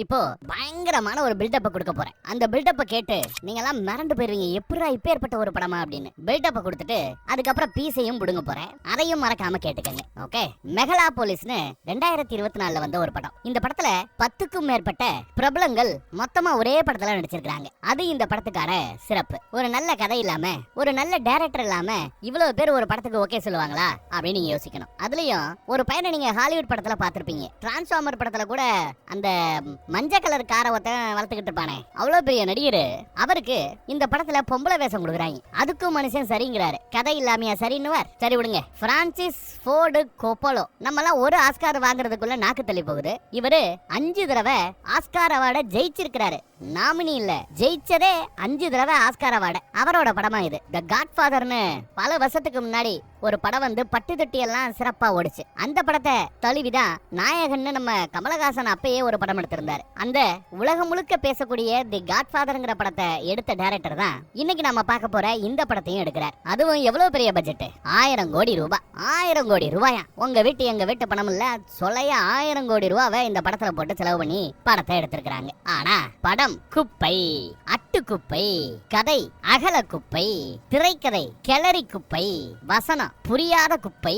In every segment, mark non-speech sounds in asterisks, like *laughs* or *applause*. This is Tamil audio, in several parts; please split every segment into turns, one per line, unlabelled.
இப்போ பயங்கரமான ஒரு பில்டப்ப கொடுக்க போறேன். அந்த பில்டப்ப கேட்டு நீங்க எல்லாம் மிரண்டு போயிருவீங்க. எப்படா இப்பேற்பட்ட ஒரு படமா அப்படின்னு. பில்டப்ப கொடுத்துட்டு அதுக்கப்புறம் பீஸையும் பிடுங்க போறேன். அதையும் மறக்காம கேட்டுக்கங்க. ஓகே மெகலா போலீஸ்னு ரெண்டாயிரத்தி இருபத்தி நாலுல வந்த ஒரு படம். இந்த படத்துல பத்துக்கும் மேற்பட்ட பிரபலங்கள் மொத்தமா ஒரே படத்துல நடிச்சிருக்காங்க அது இந்த படத்துக்கான சிறப்பு. ஒரு நல்ல கதை இல்லாம ஒரு நல்ல டேரக்டர் இல்லாம இவ்வளவு பேர் ஒரு படத்துக்கு ஓகே சொல்லுவாங்களா அப்படின்னு நீங்க யோசிக்கணும். அதுலயும் ஒரு பையனை நீங்க ஹாலிவுட் படத்துல பாத்திருப்பீங்க டிரான்ஸ்ஃபார்மர் படத்துல கூட அந்த மஞ்ச கலர் காரை ஒருத்தன் வளர்த்துக்கிட்டு இருப்பானே. அவ்வளவு பெரிய நடிகர். அவருக்கு இந்த படத்துல பொம்பளை வேஷம் கொடுக்குறாங்க. அதுக்கும் மனுஷன் சரிங்கிறாரு. கதை இல்லாமையா சரின்னுவார். சரி விடுங்க. Francis Ford Coppola. நம்ம ஒரு ஆஸ்கார் வாங்குறதுக்குள்ள நாக்கு தள்ளி போகுது. இவரு அஞ்சு தடவை ஆஸ்கார் அவார்டை ஜெயிச்சிருக்கிறாரு. நாமினி இல்ல. ஜெயிச்சதே அஞ்சு தடவை ஆஸ்கார் அவார்டு. அவரோட படமா இது. த காட் ஃபாதர்னு பல வருஷத்துக்கு முன்னாடி ஒரு படம் வந்து பட்டு தொட்டி எல்லாம் சிறப்பா ஓடுச்சு. அந்த படத்தை தழுவிதான் நாயகன்னு நம்ம கமலஹாசன் அப்பயே ஒரு படம் எடுத்திருந்தாரு. அந்த உலகம் முழுக்க பேசக்கூடிய தி காட் ஃபாதர்ங்கிற படத்தை எடுத்த டைரக்டர் தான் இன்னைக்கு நம்ம பார்க்க போற இந்த படத்தையும் எடுக்கிறார். அதுவும் எவ்வளவு பெரிய பட்ஜெட் ஆயிரம் கோடி ரூபாய் ஆயிரம் கோடி ரூபாயா? உங்க வீட்டு எங்க வீட்டு பணம் இல்ல. சொல்லைய ஆயிரம் கோடி ரூபாவை இந்த படத்துல போட்டு செலவு பண்ணி படத்தை எடுத்திருக்கிறாங்க. ஆனா படம் குப்பை. குப்பை கதை அகல குப்பை திரைக்கதை கிளறி குப்பை வசனம் புரியாத குப்பை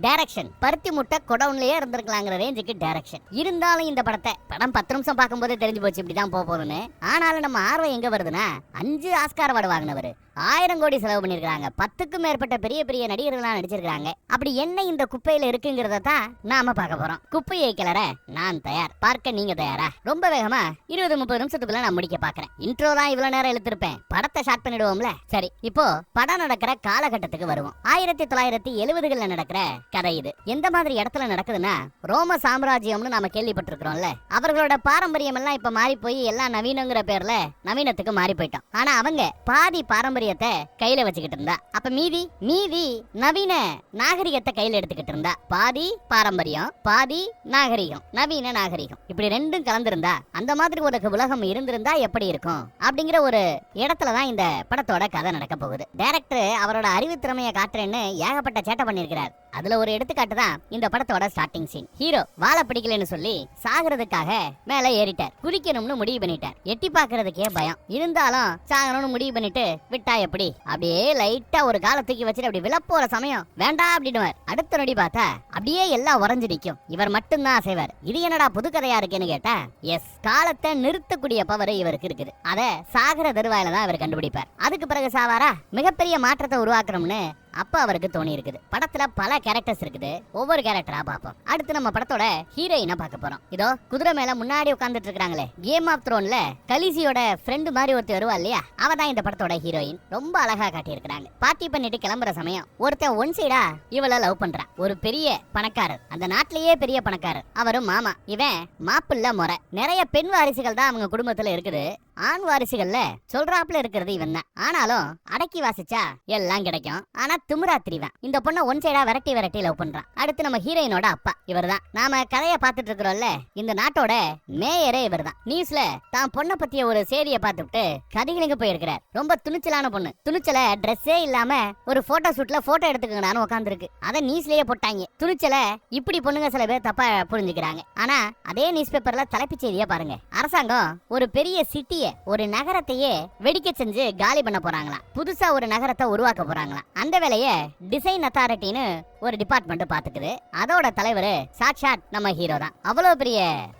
டைரக்ஷன் பருத்தி முட்டை கொடவுன்லயே இருந்திருக்கலாங்கிற ரேஞ்சுக்கு டைரக்ஷன் இருந்தாலும் இந்த படத்தை படம் பத்து நிமிஷம் பார்க்கும்போதே தெரிஞ்சு போச்சு இப்படிதான் போக போறோம்னு ஆனாலும் நம்ம ஆர்வம் எங்க வருதுன்னா அஞ்சு ஆஸ்கார் அவார்டு வாங்கினவர். ஆயிரம் கோடி செலவு பண்ணிருக்காங்க பத்துக்கும் மேற்பட்ட பெரிய பெரிய நடிகர்கள்லாம் நடிச்சிருக்காங்க அப்படி என்ன இந்த குப்பையில இருக்குங்கிறத தான் நாம பார்க்க போறோம். குப்பையை கிளற நான் தயார். பார்க்க நீங்க தயாரா? ரொம்ப வேகமா இருபது முப்பது நிமிஷத்துக்குள்ள நான் முடிக்க பாக்குறேன் இன்ட்ரோ தான் இவ்வளவு நேரம் எழுத்திருப்பேன் படத்தை ஷார்ட் பண்ணிடுவோம்ல? சரி இப்போ படம் நடக்கிற காலகட்டத்துக்கு வருவோம். ஆயிரத்தி தொள்ளாயிரத்தி எழுபதுகள்ல நடக்கிற கதை இது. எந்த மாதிரி இடத்துல நடக்குதுன்னா ரோம சாம்ராஜ்யம்னு நாம கேள்விப்பட்டிருக்கிறோம்ல. அவர்களோட பாரம்பரியம் எல்லாம் இப்ப மாறி போய் எல்லாம் நவீனங்கிற பேர்ல நவீனத்துக்கு மாறி போயிட்டோம். ஆனா அவங்க பாதி பாரம்பரிய பாரம்பரியத்தை கையில வச்சுக்கிட்டு இருந்தா. அப்ப மீதி மீதி நவீன நாகரிகத்தை கையில எடுத்துக்கிட்டு இருந்தா. பாதி பாரம்பரியம் பாதி நாகரிகம் நவீன நாகரிகம். இப்படி ரெண்டும் கலந்திருந்தா அந்த மாதிரி ஒரு உலகம் இருந்திருந்தா எப்படி இருக்கும்? அப்படிங்கிற ஒரு இடத்துல தான் இந்த படத்தோட கதை நடக்க போகுது. டைரக்டர் அவரோட அறிவு திறமையை காட்டுறேன்னு ஏகப்பட்ட சேட்டை பண்ணியிருக்கிறார். அதுல ஒரு எடுத்துக்காட்டு தான் இந்த படத்தோட ஸ்டார்டிங் சீன் ஹீரோ வாழ பிடிக்கலன்னு சொல்லி சாகிறதுக்காக மேல ஏறிட்டார். குதிக்கணும்னு முடிவு பண்ணிட்டார். எட்டி பாக்குறதுக்கே பயம். இருந்தாலும் சாகணும்னு முடிவு பண்ணிட்டு விட்டா எப்படி? அப்படியே லைட்டா ஒரு கால தூக்கி வச்சுட்டு அப்படி விழப்போற சமயம் வேண்டாம் அப்படின்னுவார். அடுத்த நொடி பார்த்தா அப்படியே எல்லாம் உறைஞ்சு நிற்கும் இவர் மட்டும்தான் அசைவார். இது என்னடா புது கதையா இருக்குன்னு கேட்டா எஸ் காலத்தை நிறுத்தக்கூடிய பவர் இவருக்கு இருக்குது. அத சாகர தருவாயில தான் இவர் கண்டுபிடிப்பார். அதுக்கு பிறகு சாவாரா? மிகப்பெரிய மாற்றத்தை உருவாக்குறோம்னு அப்ப அவருக்கு தோணி இருக்குது. படத்துல பல கேரக்டர்ஸ் இருக்குது. ஒவ்வொரு கேரக்டரா பார்ப்போம். அடுத்து நம்ம படத்தோட ஹீரோயினை பார்க்க போறோம். இதோ குதிரை மேல முன்னாடி உட்கார்ந்துட்டு இருக்காங்களே கேம் ஆஃப் த்ரோன்ல கலிசியோட ஃப்ரெண்டு மாதிரி ஒருத்தர் வருவா இல்லையா? அவ தான் இந்த படத்தோட ஹீரோயின் ரொம்ப அழகா காட்டியிருக்கிறாங்க. பார்ட்டி பண்ணிட்டு கிளம்புற சமயம் ஒருத்தன் ஒன் சைடா இவள லவ் பண்றான். ஒரு பெரிய பணக்காரர். அந்த நாட்டிலேயே பெரிய பணக்காரர். அவரும் மாமா. இவன் மாப்பிள்ள முறை. நிறைய பெண் வாரிசுகள் தான் அவங்க குடும்பத்துல இருக்குது. ஆண் வாரிசுகள்ல சொல்றாப்புல இருக்கிறது இவன் தான் ஆனாலும் அடக்கி வாசிச்சா எல்லாம் கிடைக்கும். ஆனா திமிரா திரிவன் இந்த பொண்ணை ஒன் சைடா விரட்டி விரட்டி லவ் பண்றான். அடுத்து நம்ம ஹீரோயினோட அப்பா. இவர் தான் நாம கதையை பார்த்துட்டு இருக்கிறோம்ல இந்த நாட்டோட மேயரே இவர் தான் நியூஸ்ல தான் பொண்ணை பத்திய ஒரு செய்தியை பார்த்துட்டு கதைகளுக்கு போயிருக்கிறார். ரொம்ப துணிச்சலான பொண்ணு. துணிச்சல ட்ரெஸ்ஸே இல்லாம ஒரு போட்டோ ஷூட்ல போட்டோ எடுத்துக்கங்கன்னு உட்காந்துருக்கு அதை நியூஸ்லயே போட்டாங்க. துணிச்சல இப்படி பொண்ணுங்க சில பேர் தப்பா புரிஞ்சுக்கிறாங்க. ஆனா அதே நியூஸ் பேப்பர்ல தலைப்புச் செய்தியை பாருங்க. அரசாங்கம் ஒரு பெரிய சிட்டிய ஒரு நகரத்தையே வெடிக்க செஞ்சு காலி பண்ண போறாங்களாம் புதுசா ஒரு நகரத்தை உருவாக்க போறாங்களாம் அந்த வேலைய டிசைன் அத்தாரிட்டின்னு ஒரு டிபார்ட்மெண்ட் பாத்துக்குது. அதோட தலைவர் சாட்சாத் நம்ம ஹீரோ தான். அவ்வளவு பெரிய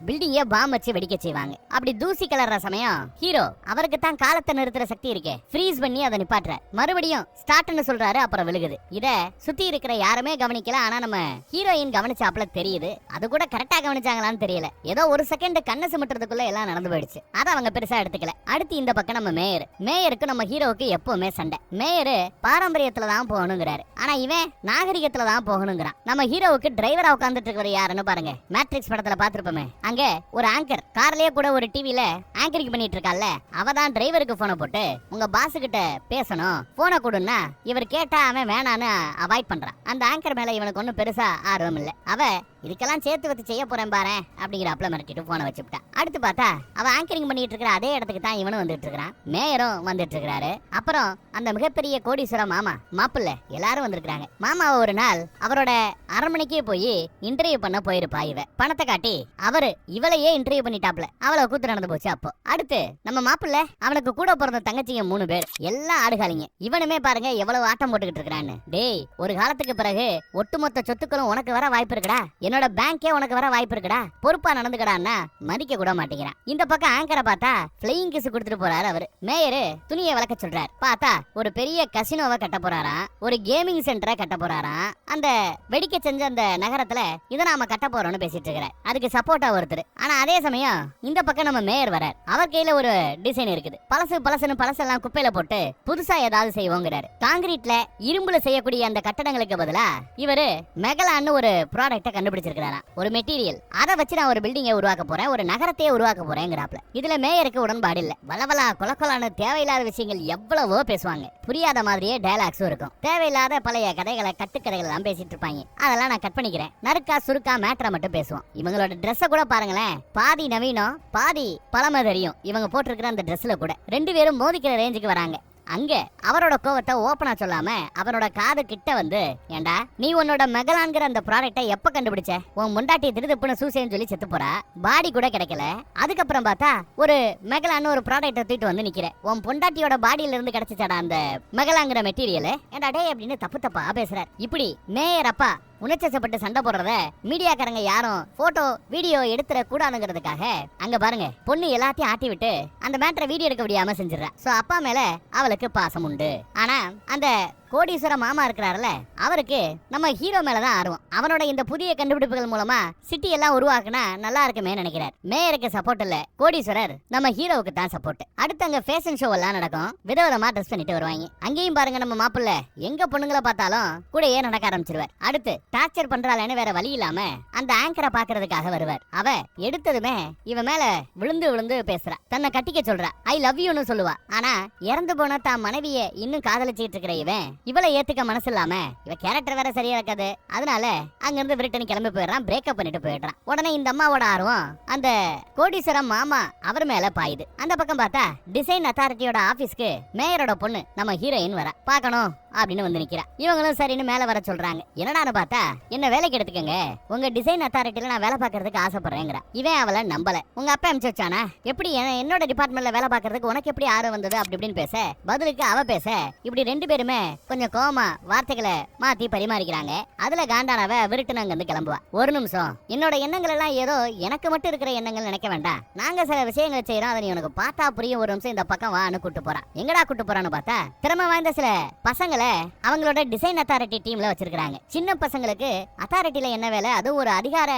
பில்டிங்க பாம் வச்சு வெடிக்க செய்வாங்க. அப்படி தூசி கலர்ற சமயம் ஹீரோ அவருக்கு தான் காலத்தை நிறுத்துற சக்தி இருக்கே. ஃப்ரீஸ் பண்ணி அதை நிப்பாட்டுற. மறுபடியும் ஸ்டார்ட்னு சொல்றாரு அப்புறம் விழுகுது. இத சுத்தி இருக்கிற யாருமே கவனிக்கல ஆனா நம்ம ஹீரோயின் கவனிச்சாப்ல தெரியுது. அது கூட கரெக்டா கவனிச்சாங்களான்னு தெரியல. ஏதோ ஒரு செகண்ட் கண்ணை சிமிட்டுறதுக்குள்ள எல்லாம் நடந்து போயிடுச்சு. அதை அவங்க பெருசா எடுத்துக்கல அடுத்து இந்த பக்கம் நம்ம மேயர். மேயருக்கு நம்ம ஹீரோவுக்கு எப்பவுமே சண்டை. மேயர் பாரம்பரியத்துல தான் போகணுங்கிறாரு. ஆனா இவன் நாகரிகத்துல தான் போகணுங்கிறான். நம்ம ஹீரோவுக்கு டிரைவரா உட்கார்ந்துட்டு இருக்கிற யாருன்னு பாருங்க. மேட்ரிக்ஸ் படத்துல பாத்துருப்போமே அங்க ஒரு ஆங்கர் கார்லயே கூட ஒரு டிவில ஆங்கரிங் பண்ணிட்டு இருக்கால அவ தான் டிரைவருக்கு போனை போட்டு உங்க பாஸ் கிட்ட பேசணும். போனை கொடுன்னா இவர் கேட்டா அவன் வேணான்னு அவாய்ட் பண்றான். அந்த ஆங்கர் மேல இவனுக்கு ஒன்னும் பெருசா ஆர்வம் இல்ல. அவ இதுக்கெல்லாம் சேர்த்து வச்சு செய்ய போறேன் பாரு அப்படிங்கிறாப்ல மிரட்டிட்டு போனை வச்சுட்டான் அடுத்து பார்த்தா அவ ஆங்கரிங் பண்ணிட்டு இருக்கிற அதே இடத்துக்கு தான் இவனும் வந்துட்டு இருக்கிறான். மேயரும் வந்துட்டு இருக்கிறாரு. அப்புறம் அந்த மிகப்பெரிய கோடீஸ்வர மாமா மாப்பிள்ள எல்லாரும் வந்திருக்காங்க மாமா ஒரு நாள் அவரோட அரண்மனைக்கே போய் இன்டர்வியூ பண்ண போயிருப்பா இவ. பணத்தை காட்டி அவரு இவளையே இன்டர்வியூ பண்ணிட்டாப்ல அவளை கூத்து நடந்து போச்சு அப்போ. அடுத்து நம்ம மாப்பிள்ள அவனுக்கு கூட பிறந்த தங்கச்சிங்க மூணு பேர். எல்லாம் ஆடுகாலிங்க. இவனுமே பாருங்க எவ்வளவு ஆட்டம் போட்டுக்கிட்டு இருக்கிறான்னு. டேய் ஒரு காலத்துக்கு பிறகு ஒட்டுமொத்த சொத்துக்களும் உனக்கு வர வாய்ப்பு இருக்குடா. என்னோட பேங்கே உனக்கு வர வாய்ப்பு இருக்குடா. பொறுப்பா நடந்துக்கடான்னா மதிக்க கூட மாட்டேங்கிறான். இந்த பக்கம் ஆங்கரை பார்த்தா பிளேயிங் கிஸ் கொடுத்துட்டு போறாரு அவரு. மேயரு துணியை விளக்க சொல்றாரு. பார்த்தா ஒரு பெரிய கசினோவை கட்ட போறாராம். ஒரு கேமிங் சென்டரை கட்ட போறாராம். அந்த வெடிக்க செஞ்ச அந்த நகரத்துல இதை நாம கட்ட போறோம்னு பேசிட்டு இருக்கிறார் அதுக்கு சப்போர்ட்டா ஒருத்தர். ஆனா அதே சமயம் இந்த பக்கம் நம்ம மேயர் வரார். அவர் கையில ஒரு டிசைன் இருக்குது. பழசு பழசுன்னு பழசெல்லாம் குப்பையில போட்டு புதுசா ஏதாவது செய்வோங்கிறாரு. காங்கிரீட்ல இரும்புல செய்யக்கூடிய அந்த கட்டடங்களுக்கு பதிலா இவரு மெகலான்னு ஒரு ப்ராடக்ட்ட கண்டுபிடிச்சிருக்கிறாராம் ஒரு மெட்டீரியல் அதை வச்சு நான் ஒரு பில்டிங்கை உருவாக்க போறேன். ஒரு நகரத்தையே உருவாக்க போறேங்கிறாப்ல இதுல மேயருக்கு உடன்பாடு இல்ல. வளவலா கொலக்கொலான்னு தேவையில்லாத விஷயங்கள் எவ்வளவோ பேசுவாங்க. புரியாத மாதிரியே டயலாக்ஸும் இருக்கும். தேவையில்லாத பழைய கதைகளை கட்டுக்கதைகள் எல்லாம் பேசிட்டு இருப்பாங்க. அதெல்லாம் நான் கட் பண்ணிக்கிறேன். நறுக்கா சுருக்கா மேட்ரா மட்டும் பேசுவோம். இவங்களோட ட்ரெஸ்ஸை கூட பாருங்களேன். பாதி நவீனம் பாதி பழமை தெரியும். இவங்க போட்டிருக்கிற அந்த ட்ரெஸ்ல கூட. ரெண்டு பேரும் மோதிக்கிற ரேஞ்சுக்கு வராங்க. அங்கே அவரோட கோவத்தை ஓப்பனாக சொல்லாமல் அவனோட காது கிட்ட வந்து ஏண்டா நீ உன்னோட மெகலான்கிற அந்த ப்ராடக்ட்டை எப்போ கண்டுபிடிச்ச? உன் முண்டாட்டி திருதுப்புன்னு சூசேன்னு சொல்லி செத்து போறா. பாடி கூட கிடைக்கல. அதுக்கப்புறம் பார்த்தா ஒரு மெகலான்னு ஒரு ப்ராடக்ட்டை தூக்கிட்டு வந்து நிற்கிறேன் உன் பொண்டாட்டியோட பாடியில இருந்து கிடைச்சிச்சாடா அந்த மெகலாங்கிற மெட்டீரியல் ஏண்டா டே அப்படின்னு தப்பு தப்பா பேசுறார். இப்படி மேயர் அப்பா உணர்ச்சப்பட்டு சண்டை போடுறத மீடியாக்காரங்க யாரும் போட்டோ வீடியோ எடுத்துட கூடாதுங்கிறதுக்காக அங்க பாருங்க பொண்ணு எல்லாத்தையும் ஆட்டி விட்டு அந்த மேட்டரை வீடியோ எடுக்க முடியாம செஞ்சிடறா. சோ அப்பா மேல அவளுக்கு பாசம் உண்டு. ஆனா அந்த கோடீஸ்வர மாமா இருக்கிறாருல அவருக்கு நம்ம ஹீரோ மேலதான் ஆர்வம். அவனோட இந்த புதிய கண்டுபிடிப்புகள் மூலமா சிட்டி எல்லாம் உருவாக்குனா நல்லா இருக்குமே நினைக்கிறார். மேயருக்கு சப்போர்ட் இல்ல கோடீஸ்வரர் நம்ம ஹீரோவுக்கு தான் சப்போர்ட் அடுத்து அங்க ஃபேஷன் ஷோ எல்லாம் நடக்கும். விதவிதமா ட்ரெஸ் பண்ணிட்டு வருவாங்க. அங்கேயும் பாருங்க நம்ம மாப்பிள்ள எங்க பொண்ணுங்களை பார்த்தாலும் கூடயே நடக்க ஆரம்பிச்சிருவார். அடுத்து டார்ச்சர் பண்றாளேன்னு வேற வழி இல்லாம அந்த ஆங்கரை பாக்குறதுக்காக வருவார். அவ எடுத்ததுமே இவ மேல விழுந்து விழுந்து பேசுறா. தன்னை கட்டிக்க சொல்றா. ஐ லவ் யூன்னு சொல்லுவா. ஆனா இறந்து போன தான் மனைவிய இன்னும் காதலிச்சுட்டு இருக்கிற இவன் இவளை ஏத்துக்க மனசு இல்லாம இவ கேரக்டர் வேற சரியா இருக்காது. அதனால அங்க இருந்து பிரிட்டன் கிளம்பி போயிடுறான் பிரேக்கப் பண்ணிட்டு போயிடுறான். உடனே இந்த அம்மாவோட ஆர்வம் அந்த கோடீஸ்வரம் மாமா அவர் மேல பாயுது. அந்த பக்கம் பார்த்தா டிசைன் அத்தாரிட்டியோட ஆபீஸ்க்கு மேயரோட பொண்ணு நம்ம ஹீரோயின் வர. பார்க்கணும். அப்படின்னு வந்து நிக்கிறா. இவங்களும் சரின்னு மேல வர சொல்றாங்க. என்னடான்னு பார்த்தா என்ன வேலைக்கு எடுத்துக்கங்க. உங்க டிசைன் அத்தாரிட்டியில நான் வேலை பார்க்கறதுக்கு ஆசைப்படுறேங்கிறா. இவன் அவளை நம்பல. உங்க அப்பா அமிச்சு வச்சானா எப்படி என்னோட டிபார்ட்மெண்ட்ல வேலை பார்க்கறதுக்கு உனக்கு எப்படி ஆர்வம் வந்தது? அப்படி இப்படின்னு பேச பதிலுக்கு அவ பேச இப்படி ரெண்டு பேருமே கொஞ்சம் கோமா வார்த்தைகளை மாத்தி பரிமாறிக்கிறாங்க. அதுல காண்டானவ விருட்டுன்னு அங்க கிளம்புவா. ஒரு நிமிஷம். என்னோட எண்ணங்கள் எல்லாம் ஏதோ எனக்கு மட்டும் இருக்கிற எண்ணங்கள் நினைக்க வேண்டாம். நாங்க சில விஷயங்களை செய்யறோம் அதை நீ உனக்கு பார்த்தா புரியும். ஒரு நிமிஷம் இந்த பக்கம் வான்னு கூட்டு போறான் எங்கடா கூட்டு போறான்னு பார்த்தா திறமை வாய்ந்த சில பசங்களை அவங்களோட டிசைன் அத்தாரிட்டி டீம்ல வச்சிருக்காங்க சின்ன பசங்களுக்கு அத்தாரிட்டில என்ன வேலை? அது ஒரு அதிகார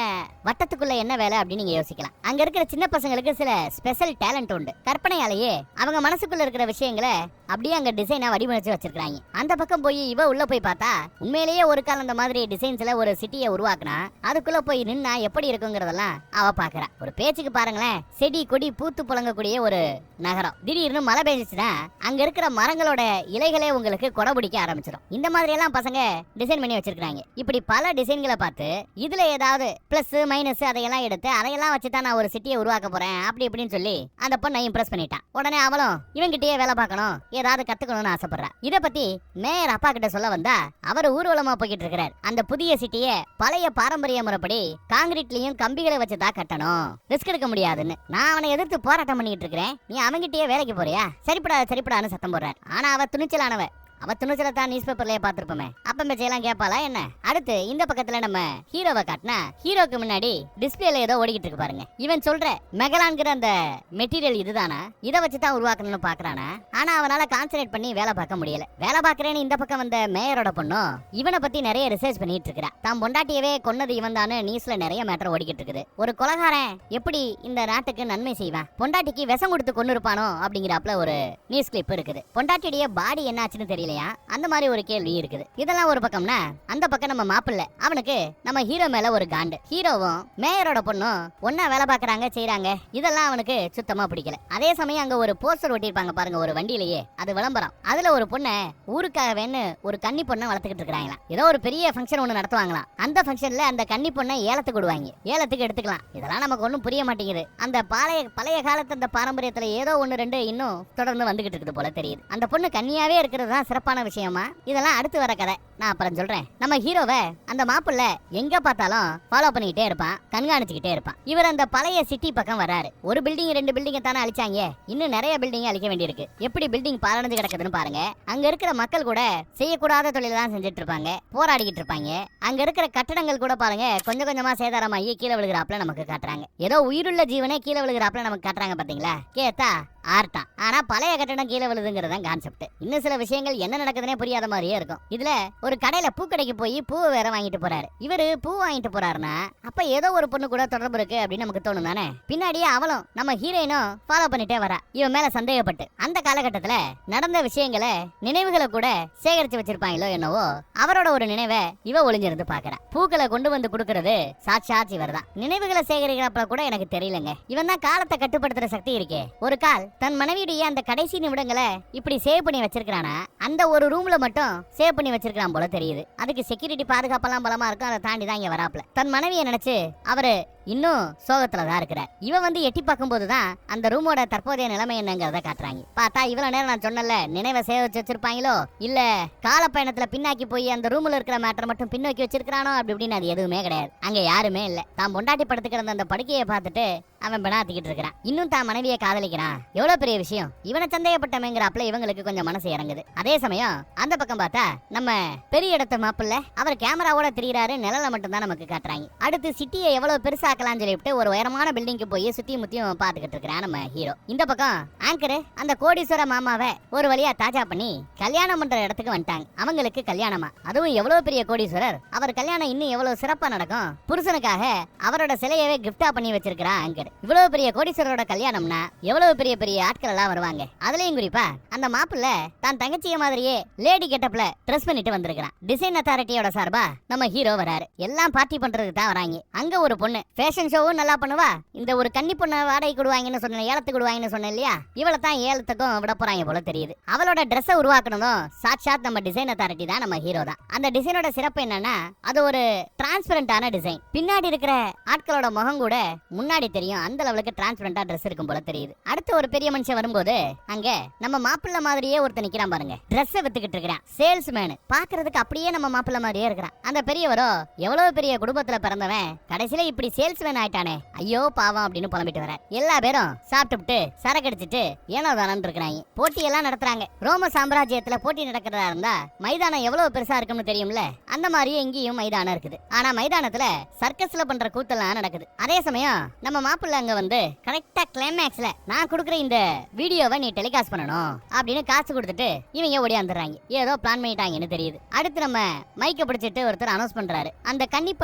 வட்டத்துக்குள்ள என்ன வேலை அப்படின்னு நீங்க யோசிக்கலாம். அங்க இருக்கிற சின்ன பசங்களுக்கு சில ஸ்பெஷல் டேலண்ட் உண்டு. கற்பனையாலேயே அவங்க மனசுக்குள்ள இருக்கிற விஷயங்களை அப்படியே அங்க டிசைனா வடிவமைச்சு வச்சிருக்காங்க அந்த பக்கம் போய் இவ உள்ள போய் பார்த்தா உண்மையிலேயே ஒரு காலம் அந்த மாதிரி டிசைன்ஸ்ல ஒரு சிட்டியை உருவாக்குனா அதுக்குள்ள போய் நின்னா எப்படி இருக்குங்கிறதெல்லாம் அவ பாக்குறா ஒரு பேச்சுக்கு பாருங்களேன். செடி கொடி பூத்து புழங்கக்கூடிய ஒரு நகரம். திடீர்னு மழை பெஞ்சிச்சுன்னா அங்க இருக்கிற மரங்களோட இலைகளே உங்களுக்கு கொடை பிடிக்க ஆரம்பிச்சிடும் இந்த மாதிரி எல்லாம் பசங்க டிசைன் பண்ணி வச்சிருக்காங்க இப்படி பல டிசைன்களை பார்த்து இதுல ஏதாவது பிளஸ் மைனஸ் அதையெல்லாம் எடுத்து அதையெல்லாம் வச்சு தான் நான் ஒரு சிட்டியை உருவாக்க போறேன் அப்படி இப்படின்னு சொல்லி அந்த பொண்ணை இம்ப்ரெஸ் பண்ணிட்டான். உடனே அவளும் இவங்கிட்டயே வேலை பார்க்கணும் ஏதாவது கத்துக்கணும்னு ஆசைப்படுறா. இத பத்தி மேயர் அப்பா கிட்ட சொல்ல வந்தா அவர் ஊர்வலமா போய்கிட்டு இருக்கிறார். அந்த புதிய சிட்டிய பழைய பாரம்பரிய முறைப்படி காங்கிரீட்லயும் கம்பிகளை வச்சு தான் கட்டணும். ரிஸ்க் எடுக்க முடியாதுன்னு. நான் அவனை எதிர்த்து போராட்டம் பண்ணிட்டு இருக்கிறேன். நீ அவங்கிட்டயே வேலைக்கு போறியா? சரிப்படா சரிப்படான்னு சத்தம் போடுறாரு. ஆனா அவ துணிச்சலானவ அவ துணிச்சல தான் நியூஸ் பேப்பர்லயே பாத்திருப்போமே அப்ப மெச்சையெல்லாம் கேட்பாளா என்ன? அடுத்து இந்த பக்கத்துல நம்ம ஹீரோவை காட்டினா ஹீரோக்கு முன்னாடி டிஸ்பிளேல ஏதோ ஓடிக்கிட்டு இருக்கு பாருங்க. இவன் சொல்ற மெகலான்கிற அந்த மெட்டீரியல் இதுதானா? இதை வச்சு தான் உருவாக்கணும்னு பாக்குறானா ஆனா அவனால கான்சன்ட்ரேட் பண்ணி வேலை பார்க்க முடியல. வேலை பாக்குறேன்னு இந்த பக்கம் வந்த மேயரோட பொண்ணும் இவனை பத்தி நிறைய ரிசர்ச் பண்ணிட்டு இருக்கிறா. தான் பொண்டாட்டியவே கொன்னது இவன் தானு நியூஸ்ல நிறைய மேட்டர் ஓடிக்கிட்டு இருக்குது. ஒரு கொலகாரன் எப்படி இந்த நாட்டுக்கு நன்மை செய்வான்? பொண்டாட்டிக்கு விஷம் கொடுத்து கொண்டு இருப்பானோ அப்படிங்கிறப்பல ஒரு நியூஸ் கிளிப் இருக்குது. பொண்டாட்டியுடைய பாடி என்னாச்சுன்னு தெரியும்? தெரியலையா அந்த மாதிரி ஒரு கேள்வி இருக்குது. இதெல்லாம் ஒரு பக்கம்னா அந்த பக்கம் நம்ம மாப்பிள்ள. அவனுக்கு நம்ம ஹீரோ மேல ஒரு காண்டு. ஹீரோவும் மேயரோட பொண்ணும் ஒன்னா வேலை பாக்குறாங்க செய்யறாங்க இதெல்லாம் அவனுக்கு சுத்தமா பிடிக்கல. அதே சமயம் அங்க ஒரு போஸ்டர் ஒட்டியிருப்பாங்க பாருங்க ஒரு வண்டியிலேயே. அது விளம்பரம். அதுல ஒரு பொண்ணை வேணு ஒரு கன்னி பொண்ணை வளர்த்துக்கிட்டு இருக்காங்களாம் ஏதோ ஒரு பெரிய ஃபங்க்ஷன் ஒண்ணு நடத்துவாங்களாம். அந்த ஃபங்க்ஷன்ல அந்த கன்னி பொண்ணை ஏலத்துக்கு விடுவாங்க. ஏலத்துக்கு எடுத்துக்கலாம். இதெல்லாம் நமக்கு ஒண்ணும் புரிய மாட்டேங்குது. அந்த பழைய பழைய காலத்து அந்த பாரம்பரியத்துல ஏதோ ஒன்னு ரெண்டு இன்னும் தொடர்ந்து வந்துகிட்டு இருக்குது போல தெரியுது. அந்த பொண்ணு கன்னியாவே இருக்கிறது தான் சிறப்பான விஷயமா? இதெல்லாம் அடுத்து வர கதை. நான் அப்புறம் சொல்றேன். நம்ம ஹீரோவை அந்த மாப்பிள்ள எங்க பார்த்தாலும் ஃபாலோ பண்ணிக்கிட்டே இருப்பான் கண்காணிச்சுக்கிட்டே இருப்பான். இவர் அந்த பழைய சிட்டி பக்கம் வராரு ஒரு பில்டிங் ரெண்டு பில்டிங்க தானே அழிச்சாங்க. இன்னும் நிறைய பில்டிங் அழிக்க வேண்டியிருக்கு. எப்படி பில்டிங் பாலடைஞ்சு கிடக்குதுன்னு பாருங்க. அங்க இருக்கிற மக்கள் கூட செய்யக்கூடாத தொழில் தான் செஞ்சுட்டு இருப்பாங்க போராடிக்கிட்டு இருப்பாங்க. அங்க இருக்கிற கட்டடங்கள் கூட பாருங்க கொஞ்சம் கொஞ்சமா சேதாரமாகி கீழே விழுகிறாப்புல நமக்கு காட்டுறாங்க. ஏதோ உயிருள்ள ஜீவனே கீழே விழுகிறாப்புல நமக்கு காட்டுறாங்க பாத்தீங்களா? கேத்தா ஆர்ட்டான் ஆனா பழைய கட்டடம் கீழே விழுதுங்கிறது கான்செப்ட் இன்னும் சில விஷயங்கள் என்ன நடக்குதுன்னே புரியாத மாதிரியே இருக்கும். இதுல ஒரு கடையில பூக்கடைக்கு போய் பூ வேற வாங்கிட்டு போறாரு. இவரு பூ வாங்கிட்டு போறாருன்னா அப்ப ஏதோ ஒரு பொண்ணு கூட தொடர்பு இருக்கு அப்படின்னு நமக்கு தோணும் தானே? பின்னாடியே அவளும் நம்ம ஹீரோயினும் ஃபாலோ பண்ணிட்டே வரா. இவன் மேல சந்தேகப்பட்டு. அந்த காலகட்டத்துல நடந்த விஷயங்களை நினைவுகளை கூட சேகரிச்சு வச்சிருப்பாங்களோ என்னவோ அவரோட ஒரு நினைவை இவ ஒளிஞ்சிருந்து பாக்குறா. பூக்களை கொண்டு வந்து கொடுக்கறது சாட்சாத் இவர் தான் நினைவுகளை சேகரிக்கிறப்ப கூட எனக்கு தெரியலங்க. இவன் தான் காலத்தை கட்டுப்படுத்துற சக்தி இருக்கே. ஒரு கால் தன் மனைவியுடைய அந்த கடைசி நிமிடங்களை இப்படி சேவ் பண்ணி வச்சிருக்கிறானா? அந்த ஒரு ரூம்ல மட்டும் சேவ் பண்ணி வச்சிருக்கான் போல தெரியுது. அதுக்கு செக்யூரிட்டி பாதுகாப்பெல்லாம் பலமா இருக்கும் அதை தாண்டி தான் இங்க வராப்ல தன் மனைவியை நினைச்சு அவரு இன்னும் சோகத்துல தான் இருக்கிற இவன் வந்து எட்டி பார்க்கும்போது தான் அந்த ரூமோட தற்போதைய நிலைமை என்னங்கிறத காட்டுறாங்க. பார்த்தா இவ்வளவு நேரம் நான் சொன்னல நினைவை சேமிச்சு வச்சிருப்பாங்களோ? இல்ல கால பயணத்துல பின்னாக்கி போய் அந்த ரூம்ல இருக்கிற மேட்டர் மட்டும் பின்னோக்கி வச்சிருக்கானோ அப்படி இப்படின்னு அது எதுவுமே கிடையாது. அங்க யாருமே இல்ல. தான் பொண்டாட்டி படுத்து கிடந்த அந்த படுக்கையை பார்த்துட்டு அவன் பினாத்திக்கிட்டு இருக்கிறான். இன்னும் தான் மனைவியை காதலிக்கிறான். எவ்வளவு பெரிய விஷயம்? இவனை சந்தேகப்பட்டவங்கிறாப்புல இவங்களுக்கு கொஞ்சம் மனசு இறங்குது. அதே சமயம் அந்த பக்கம் பார்த்தா நம்ம பெரிய இடத்த மாப்பிள்ள அவர் கேமராவோட திரியிறாரு. நிழல மட்டும் தான் நமக்கு காட்டுறாங்க. அடுத்து சிட்டியை எவ்வளவு பெருசா பார்க்கலாம்னு சொல்லிவிட்டு ஒரு உயரமான பில்டிங்க்கு போய் சுத்தி முத்தியும் பாத்துக்கிட்டு இருக்கிறான். நம்ம ஹீரோ இந்த பக்கம் ஆங்கர் அந்த கோடீஸ்வர மாமாவை ஒரு வழியா தாஜா பண்ணி கல்யாணம் பண்ற இடத்துக்கு வந்துட்டாங்க. அவங்களுக்கு கல்யாணமா. அதுவும் எவ்வளவு பெரிய கோடீஸ்வரர். அவர் கல்யாணம் இன்னும் எவ்வளவு சிறப்பா நடக்கும். புருஷனுக்காக அவரோட சிலையவே கிஃப்டா பண்ணி வச்சிருக்கிறா ஆங்கர் இவ்வளவு பெரிய கோடீஸ்வரரோட கல்யாணம்னா எவ்வளவு பெரிய பெரிய ஆட்கள் எல்லாம் வருவாங்க. அதுலயும் குறிப்பா அந்த மாப்பிள்ள தான் தங்கச்சிய மாதிரியே லேடி கெட்டப்ல ட்ரெஸ் பண்ணிட்டு வந்திருக்கிறான். டிசைன் அத்தாரிட்டியோட சார்பா நம்ம ஹீரோ வராரு. எல்லாம் பார்ட்டி பண்றதுக்கு தான் வராங்க. அங்க ஒரு பொண்ணு ஃபேஷன் ஷோவும் நல்லா பண்ணுவா? இந்த ஒரு கன்னி பொண்ணை வாடகைக்கு விடுவாங்கன்னு சொன்னேன் ஏலத்துக்கு விடுவாங்கன்னு சொன்னேன் இல்லையா? இவளை தான் ஏலத்துக்கும் விட போறாங்க போல தெரியுது. அவளோட ட்ரெஸ்ஸை உருவாக்கணும் சாட்சாத் நம்ம டிசைன் அத்தாரிட்டி தான் நம்ம ஹீரோ தான். அந்த டிசைனோட சிறப்பு என்னன்னா அது ஒரு டிரான்ஸ்பரண்டான டிசைன் பின்னாடி இருக்கிற ஆட்களோட முகம் கூட முன்னாடி தெரியும். அந்த லெவலுக்கு டிரான்ஸ்பரண்டா ட்ரெஸ் இருக்கும் போல தெரியுது. அடுத்து ஒரு பெரிய மனுஷன் வரும்போது அங்க நம்ம மாப்பிள்ள மாதிரியே ஒருத்தன் நிக்கிறான் பாருங்க. ட்ரெஸ் வித்துக்கிட்டு இருக்கிறான். சேல்ஸ் மேனு பாக்குறதுக்கு அப்படியே நம்ம மாப்பிள்ள மாதிரியே இருக்கிறான். அந்த பெரியவரோ எவ்வளவு பெரிய குடும்பத்துல பிறந்தவன் கடைசியில இப்படி சேல்ஸ் மேன் ஆயிட்டானே. ஐயோ பாவம் அப்படின்னு புலம்பிட்டு வர எல்லா பேரும் சாப்பிட்டு சரக்கு அடிச்சிட்டு ஏனோ தானு இருக்கிறாங்க. போட்டி எல்லாம் நடத்துறாங்க. ரோம சாம்ராஜ்யத்துல போட்டி நடக்கிறதா இருந்தா மைதானம் எவ்வளவு பெருசா இருக்கும்னு தெரியும்ல? அந்த மாதிரியே இங்கேயும் மைதானம் இருக்குது. ஆனா மைதானத்துல சர்க்கஸ்ல பண்ற கூத்தெல்லாம் நடக்குது. அதே சமயம் நம்ம மாப்பிள்ள அங்க வந்து கரெக்டா கிளைமேக்ஸ்ல நான் கொடுக்குற இந்த வீடியோவை நீ டெலிகாஸ்ட் பண்ணணும் அப்படின்னு காசு கொடுத்துட்டு இவங்க ஓடியாந்துடுறாங்க ஏதோ பிளான் பண்ணிட்டாங்கன்னு தெரியுது. அடுத்து நம்ம மைக்க பிடிச்சிட்டு ஒருத்தர் அனௌன்ஸ் பண்றாரு. அந்த கன்னி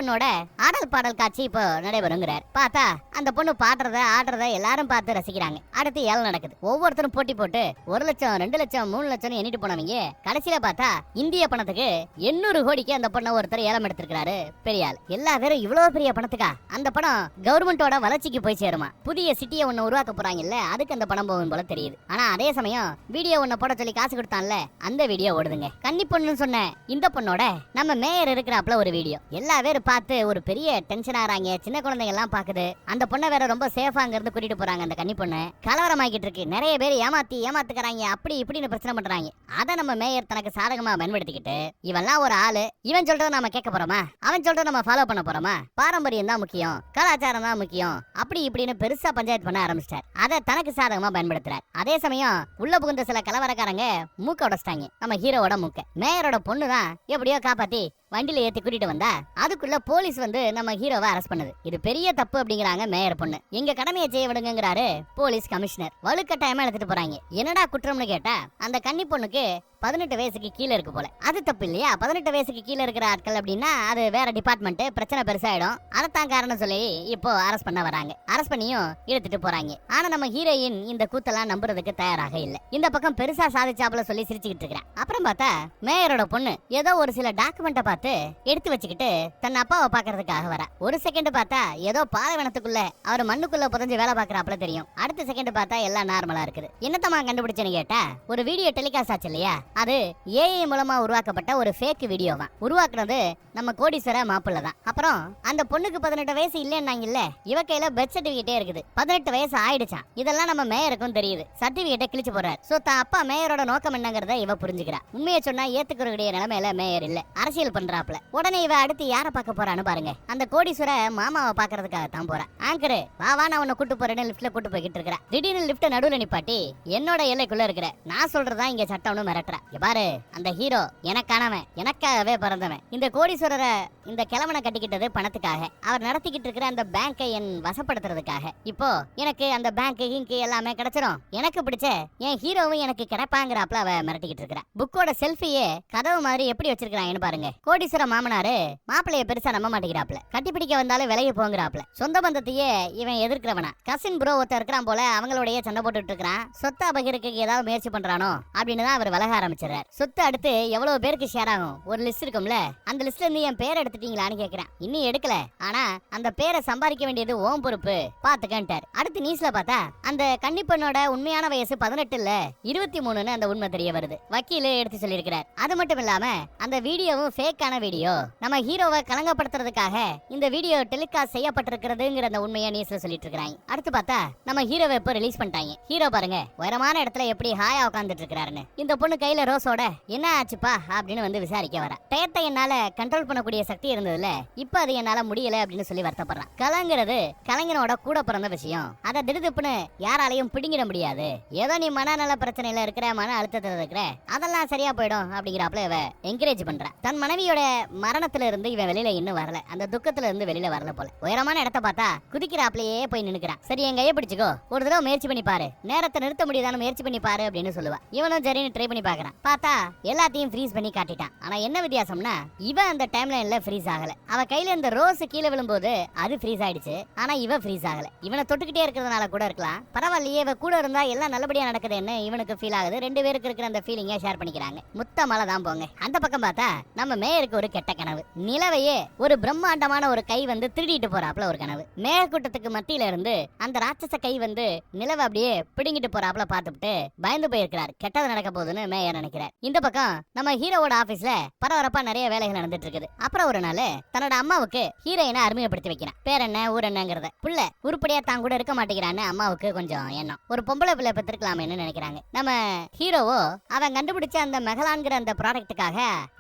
ஆடல் பாடல் காட்சி இப்போ தலைவருங்கிறார் பார்த்தா அந்த பொண்ணு பாடுறத ஆடுறத எல்லாரும் பார்த்து ரசிக்கிறாங்க. அடுத்து ஏலம் நடக்குது. ஒவ்வொருத்தரும் போட்டி போட்டு ஒரு லட்சம் ரெண்டு லட்சம் மூணு லட்சம் எண்ணிட்டு போனவங்க கடைசியில பார்த்தா இந்திய பணத்துக்கு எண்ணூறு கோடிக்கு அந்த பொண்ணை ஒருத்தர் ஏலம் எடுத்திருக்கிறாரு. பெரியாள் எல்லா பேரும் இவ்வளவு பெரிய பணத்துக்கா? அந்த பணம் கவர்மெண்டோட வளர்ச்சிக்கு போய் சேருமா? புதிய சிட்டியை ஒண்ணு உருவாக்க போறாங்கல்ல அதுக்கு அந்த பணம் போகும் போல தெரியுது. ஆனா அதே சமயம் வீடியோ ஒண்ணு போட சொல்லி காசு கொடுத்தான்ல அந்த வீடியோ ஓடுதுங்க. கன்னி பொண்ணுன்னு சொன்ன இந்த பொண்ணோட நம்ம மேயர் இருக்கிறாப்ல ஒரு வீடியோ எல்லா பேரும் பார்த்து ஒரு பெரிய டென்ஷன் ஆறாங்க சின்ன குழந்தைங்க எல்லாம் பாக்குது. அந்த பொண்ணை வேற ரொம்ப சேஃபா அங்க இருந்து கூட்டிட்டு போறாங்க அந்த கன்னி பொண்ணு. கலவரமாக்கிட்டு இருக்கு. நிறைய பேர் ஏமாத்தி ஏமாத்துக்கிறாங்க. அப்படி இப்படின்னு பிரச்சனை பண்றாங்க. அதை நம்ம மேயர் தனக்கு சாதகமா பயன்படுத்திக்கிட்டு இவெல்லாம் ஒரு ஆளு. இவன் சொல்றதை நாம கேட்க போறோமா? அவன் சொல்றதை நம்ம ஃபாலோ பண்ண போறோமா? பாரம்பரியம் தான் முக்கியம். கலாச்சாரம் தான் முக்கியம். அப்படி இப்படின்னு பெருசா பஞ்சாயத்து பண்ண ஆரம்பிச்சிட்டார். அதை தனக்கு சாதகமா பயன்படுத்துறார். அதே சமயம் உள்ள புகுந்த சில கலவரக்காரங்க மூக்க உடச்சிட்டாங்க. நம்ம ஹீரோவோட மூக்க. மேயரோட பொண்ணு தான் எப்படியோ காப்பாத்தி வண்டியில ஏத்தி கூட்டிட்டு வந்தா அதுக்குள்ள போலீஸ் வந்து நம்ம ஹீரோவை அரெஸ்ட் பண்ணுது. இது பெரிய தப்பு அப்படிங்கிறாங்க மேயர் பொண்ணு. எங்க கடமையை செய்ய விடுங்கிறாரு போலீஸ் கமிஷனர். வலுக்கட்டாயமா எடுத்துட்டு போறாங்க. என்னடா குற்றம்னு கேட்டா அந்த கன்னி பொண்ணுக்கு பதினெட்டு வயசுக்கு கீழே இருக்கு போல. அது தப்பு இல்லையா? பதினெட்டு வயசுக்கு கீழே இருக்கிற ஆட்கள் அப்படின்னா அது வேற டிபார்ட்மெண்ட் பிரச்சனை பெருசாயிடும். அதைத்தான் காரணம் சொல்லி இப்போ அரெஸ்ட் பண்ண வராங்க. அரெஸ்ட் பண்ணியும் இழுத்துட்டு போறாங்க. ஆனா நம்ம ஹீரோயின் இந்த கூத்தெல்லாம் நம்புறதுக்கு தயாராக இல்லை. இந்த பக்கம் பெருசா சாதிச்சாப்புல சொல்லி சிரிச்சுக்கிட்டு இருக்கிறேன். அப்புறம் பார்த்தா மேயரோட பொண்ணு ஏதோ ஒரு சில டாக்குமெண்ட்டை பார்த்து எடுத்து வச்சுக்கிட்டு தன் அப்பாவை பாக்குறதுக்காக வர. ஒரு செகண்ட் பார்த்தா ஏதோ பாலைவனத்துக்குள்ள அவர் மண்ணுக்குள்ள புதஞ்சு வேலை பாக்குறாப்புல தெரியும். அடுத்த செகண்ட் பார்த்தா எல்லாம் நார்மலா இருக்குது. என்னத்தமா கண்டுபிடிச்சேன்னு கேட்டா ஒரு வீடியோ டெலிகாஸ்ட் ஆச்சு இல்லையா? அது ஏஐ மூலமா உருவாக்கப்பட்ட ஒரு ஃபேக் வீடியோவா உருவாக்குனது நம்ம கோடீஸ்வர மாப்பிள்ள தான். அப்புறம் அந்த பொண்ணுக்கு பதினெட்டு வயசு இல்லைன்னாங்கல்ல இவ கையில பெர்த் சர்டிபிகேட்டே இருக்குது. பதினெட்டு வயசு ஆயிடுச்சான் இதெல்லாம் நம்ம மேயருக்கும் தெரியுது. சர்டிபிகேட்டை கிழிச்சு போறாரு சோ தான் அப்பா மேயரோட நோக்கம் என்னங்கறத இவ புரிஞ்சுக்கிறா. உண்மையை சொன்னா ஏத்துக்கிறக்கூடிய நிலைமையில மேயர் இல்ல. அரசியல் பண்றாப்ல உடனே இவ அடுத்து யார பார்க்க போறான்னு பாருங்க. அந்த கோடீஸ்வர மாமாவை பாக்குறதுக்காக தான் போறா. ஆங்கரு வா வா நான் உன்னை கூட்டு போறேன்னு லிப்ட்ல கூட்டு போய்கிட்டு இருக்கிறேன். திடீர்னு லிஃப்ட் நடுவுல நிப்பாட்டி என்னோட எல்லைக்குள்ள இருக்கிற நான் சொல்றதா இங்க சட்டம்னு மிரட்டுற. பாரு அந்த ஹீரோ எனக்கானவன் எனக்காகவே பிறந்தவன். இந்த கோடீஸ்வரரை இந்த கிழவனை கட்டிக்கிட்டது பணத்துக்காக. அவர் நடத்திக்கிட்டு இருக்கிற அந்த பேங்கை என் வசப்படுத்துறதுக்காக. இப்போ எனக்கு அந்த பேங்க் இங்கு எல்லாமே கிடைச்சிரும். எனக்கு பிடிச்ச என் ஹீரோவும் எனக்கு கிடைப்பாங்கிறாப்ல அவ மிரட்டிக்கிட்டு இருக்கிறா. புக்கோட செல்ஃபியே கதவு மாதிரி எப்படி வச்சிருக்கிறாங்கன்னு பாருங்க. கோடீஸ்வர மாமனாரு மாப்பிளைய பெருசா நம்ப மாட்டேங்கிறாப்ல கட்டிப்பிடிக்க வந்தாலும் விலகி போங்கிறாப்ல சொந்த பந்தத்தையே இவன் எதிர்க்கிறவனா. கசின் ப்ரோ ஒருத்தர் இருக்கிறான் போல அவங்களுடைய சண்டை போட்டுட்டு இருக்கிறான். சொத்து அபகரிக்க ஏதாவது முயற்சி பண்றானோ? அப்படின்னு தான் அவர் விலக ஆரம்பிச்சிடறாரு சொத்து அடுத்து எவ்வளவு பேருக்கு ஷேர் ஆகும்? ஒரு லிஸ்ட் இருக்கும்ல? அந்த லிஸ்ட்ல இருந்து என் பேர் எடுத்துட்டீங்களான்னு கேக்குறேன். இன்னும் எடுக்கல. ஆனா அந்த பேரை சம்பாதிக்க வேண்டியது ஓம் பொறுப்பு. பாத்துக்கன்ட்டார். அடுத்து நியூஸ்ல பார்த்தா அந்த கன்னிப்பெண்ணோட உண்மையான வயசு பதினெட்டு இல்ல இருபத்தி மூணுன்னு அந்த உண்மை தெரிய வருது. வக்கீல் எடுத்து சொல்லியிருக்கிறார். அது மட்டும் இல்லாம அந்த வீடியோவும் ஃபேக்கான வீடியோ. நம்ம ஹீரோவை கலங்கப்படுத்துறதுக்காக இந்த வீடியோ டெலிகாஸ்ட் செய்யப்பட்டிருக்கிறதுங்கிற அந்த உண்மையை நியூஸ்ல சொல்லிட்டு இருக்காங்க அடுத்து பார்த்தா நம்ம ஹீரோவை இப்போ ரிலீஸ் பண்ணிட்டாங்க. ஹீரோ பாருங்க உயரமான இடத்துல எப்படி ஹாயா உட்காந்துட்டு இருக்கிறாருன்னு. இந்த பொண்ணு கையில ரோஸோட என்ன ஆச்சுப்பா அப்படின்னு வந்து விசாரிக்க வர. டயத்தை என்னால கண்ட்ரோல் பண்ணக்கூடிய சக்தி இருந்ததுல இப்ப அது என்னால முடியல அப்படின்னு சொல்லி வருத்தப்படுறான். கலங்கிறது கலைஞனோட கூட பிறந்த விஷயம். அதை திடுதிப்புன்னு யாராலையும் பிடிங்கிட முடியாது. ஏதோ நீ மனநல பிரச்சனையில இருக்கிற மன அழுத்தத்துல இருக்கிற அதெல்லாம் சரியா போயிடும் அப்படிங்கிறாப்புல இவ என்கரேஜ் பண்றா. தன் மனைவியோட மரணத்துல இருந்து இவன் வெளியில இன்னும் வரல. அந்த துக்கத்துல இருந்து வெளியில வரல போல. உயரமான இடத்த பார்த்தா குதிக்கிறாப்லயே போய் நின்னுக்கிறான். சரி என் கையை பிடிச்சுக்கோ. ஒரு தடவை முயற்சி பண்ணி பாரு. நேரத்தை நிறுத்த முடியுதான்னு முயற்சி பண்ணி பாரு அப்படின்னு சொல்லுவா. இவனும் சரின்னு ட்ரை பண்ணி பாக்குறான் பார்த்தா எல்லாத்தையும் ஃப்ரீஸ் பண்ணி காட்டிட்டான். ஆனா என்ன வித்தியாசம்னா இவன் அந்த டைம் லைன்ல ஃப்ரீஸ் ஆகல. அவ கையில இந்த ரோஸ் கீழே விழும்போது அது ஃப்ரீஸ் ஆயிடுச்சு. ஆனா இவ ஃப்ரீஸ் ஆகல. இவனை தொட்டுக்கிட்டே இருக்கிறதுனால கூட இருக்கலாம். பரவாயில்லையே இவ கூட இருந்தா எல்லாம் நல்லபடியா நடக்குதுன்னு இவனுக்கு ஃபீல் ஆகுது. ரெண்டு பேருக்கு இருக்கிற அந்த ஃபீலிங்கை ஷேர் பண்ணிக்கிறாங்க. முத்த மலை தான் போங்க. அந்த பக்கம் பார்த்தா நம்ம மேயருக்கு ஒரு கெட்ட கனவு. நிலவையே ஒரு பிரம்மாண்டமான ஒரு கை வந்து திருடிட்டு போறாப்ல ஒரு கனவு. மேகக்கூட்டத்துக்கு மத்தியில இருந்து அந்த ராட்சச கை வந்து நிலவை அப்படியே பிடுங்கிட்டு போறாப்ல பார்த்துட்டு பயந்து போயிருக்கிறார். கெட்டது நடக்க போகுதுன்னு மேயர் நினைக்கிறேன் இந்த பக்கம் நம்ம ஹீரோவோட ஆபீஸ்ல பரபரப்பா நிறைய வேலைகள் நடந்துட்டு இருக்குது அப்புறம் ஒரு நாள் தன்னோட அம்மாவுக்கு ஹீரோயினை அறிமுகப்படுத்தி வைக்கிறேன். பேர் என்ன ஊர் என்னங்கிறத. புள்ள உருப்படியா தான் கூட இருக்க மாட்டேங்கிறான்னு அம்மாவுக்கு கொஞ்சம் எண்ணம். ஒரு பொம்பளை பிள்ளை பெற்றிருக்கலாமேன்னு நினைக்கிறாங்க. நம்ம ஹீரோவோ அவன் கண்டுபிடிச்ச அந்த மெகலான்கிற அந்த ப்ராடக்ட்டுக்காக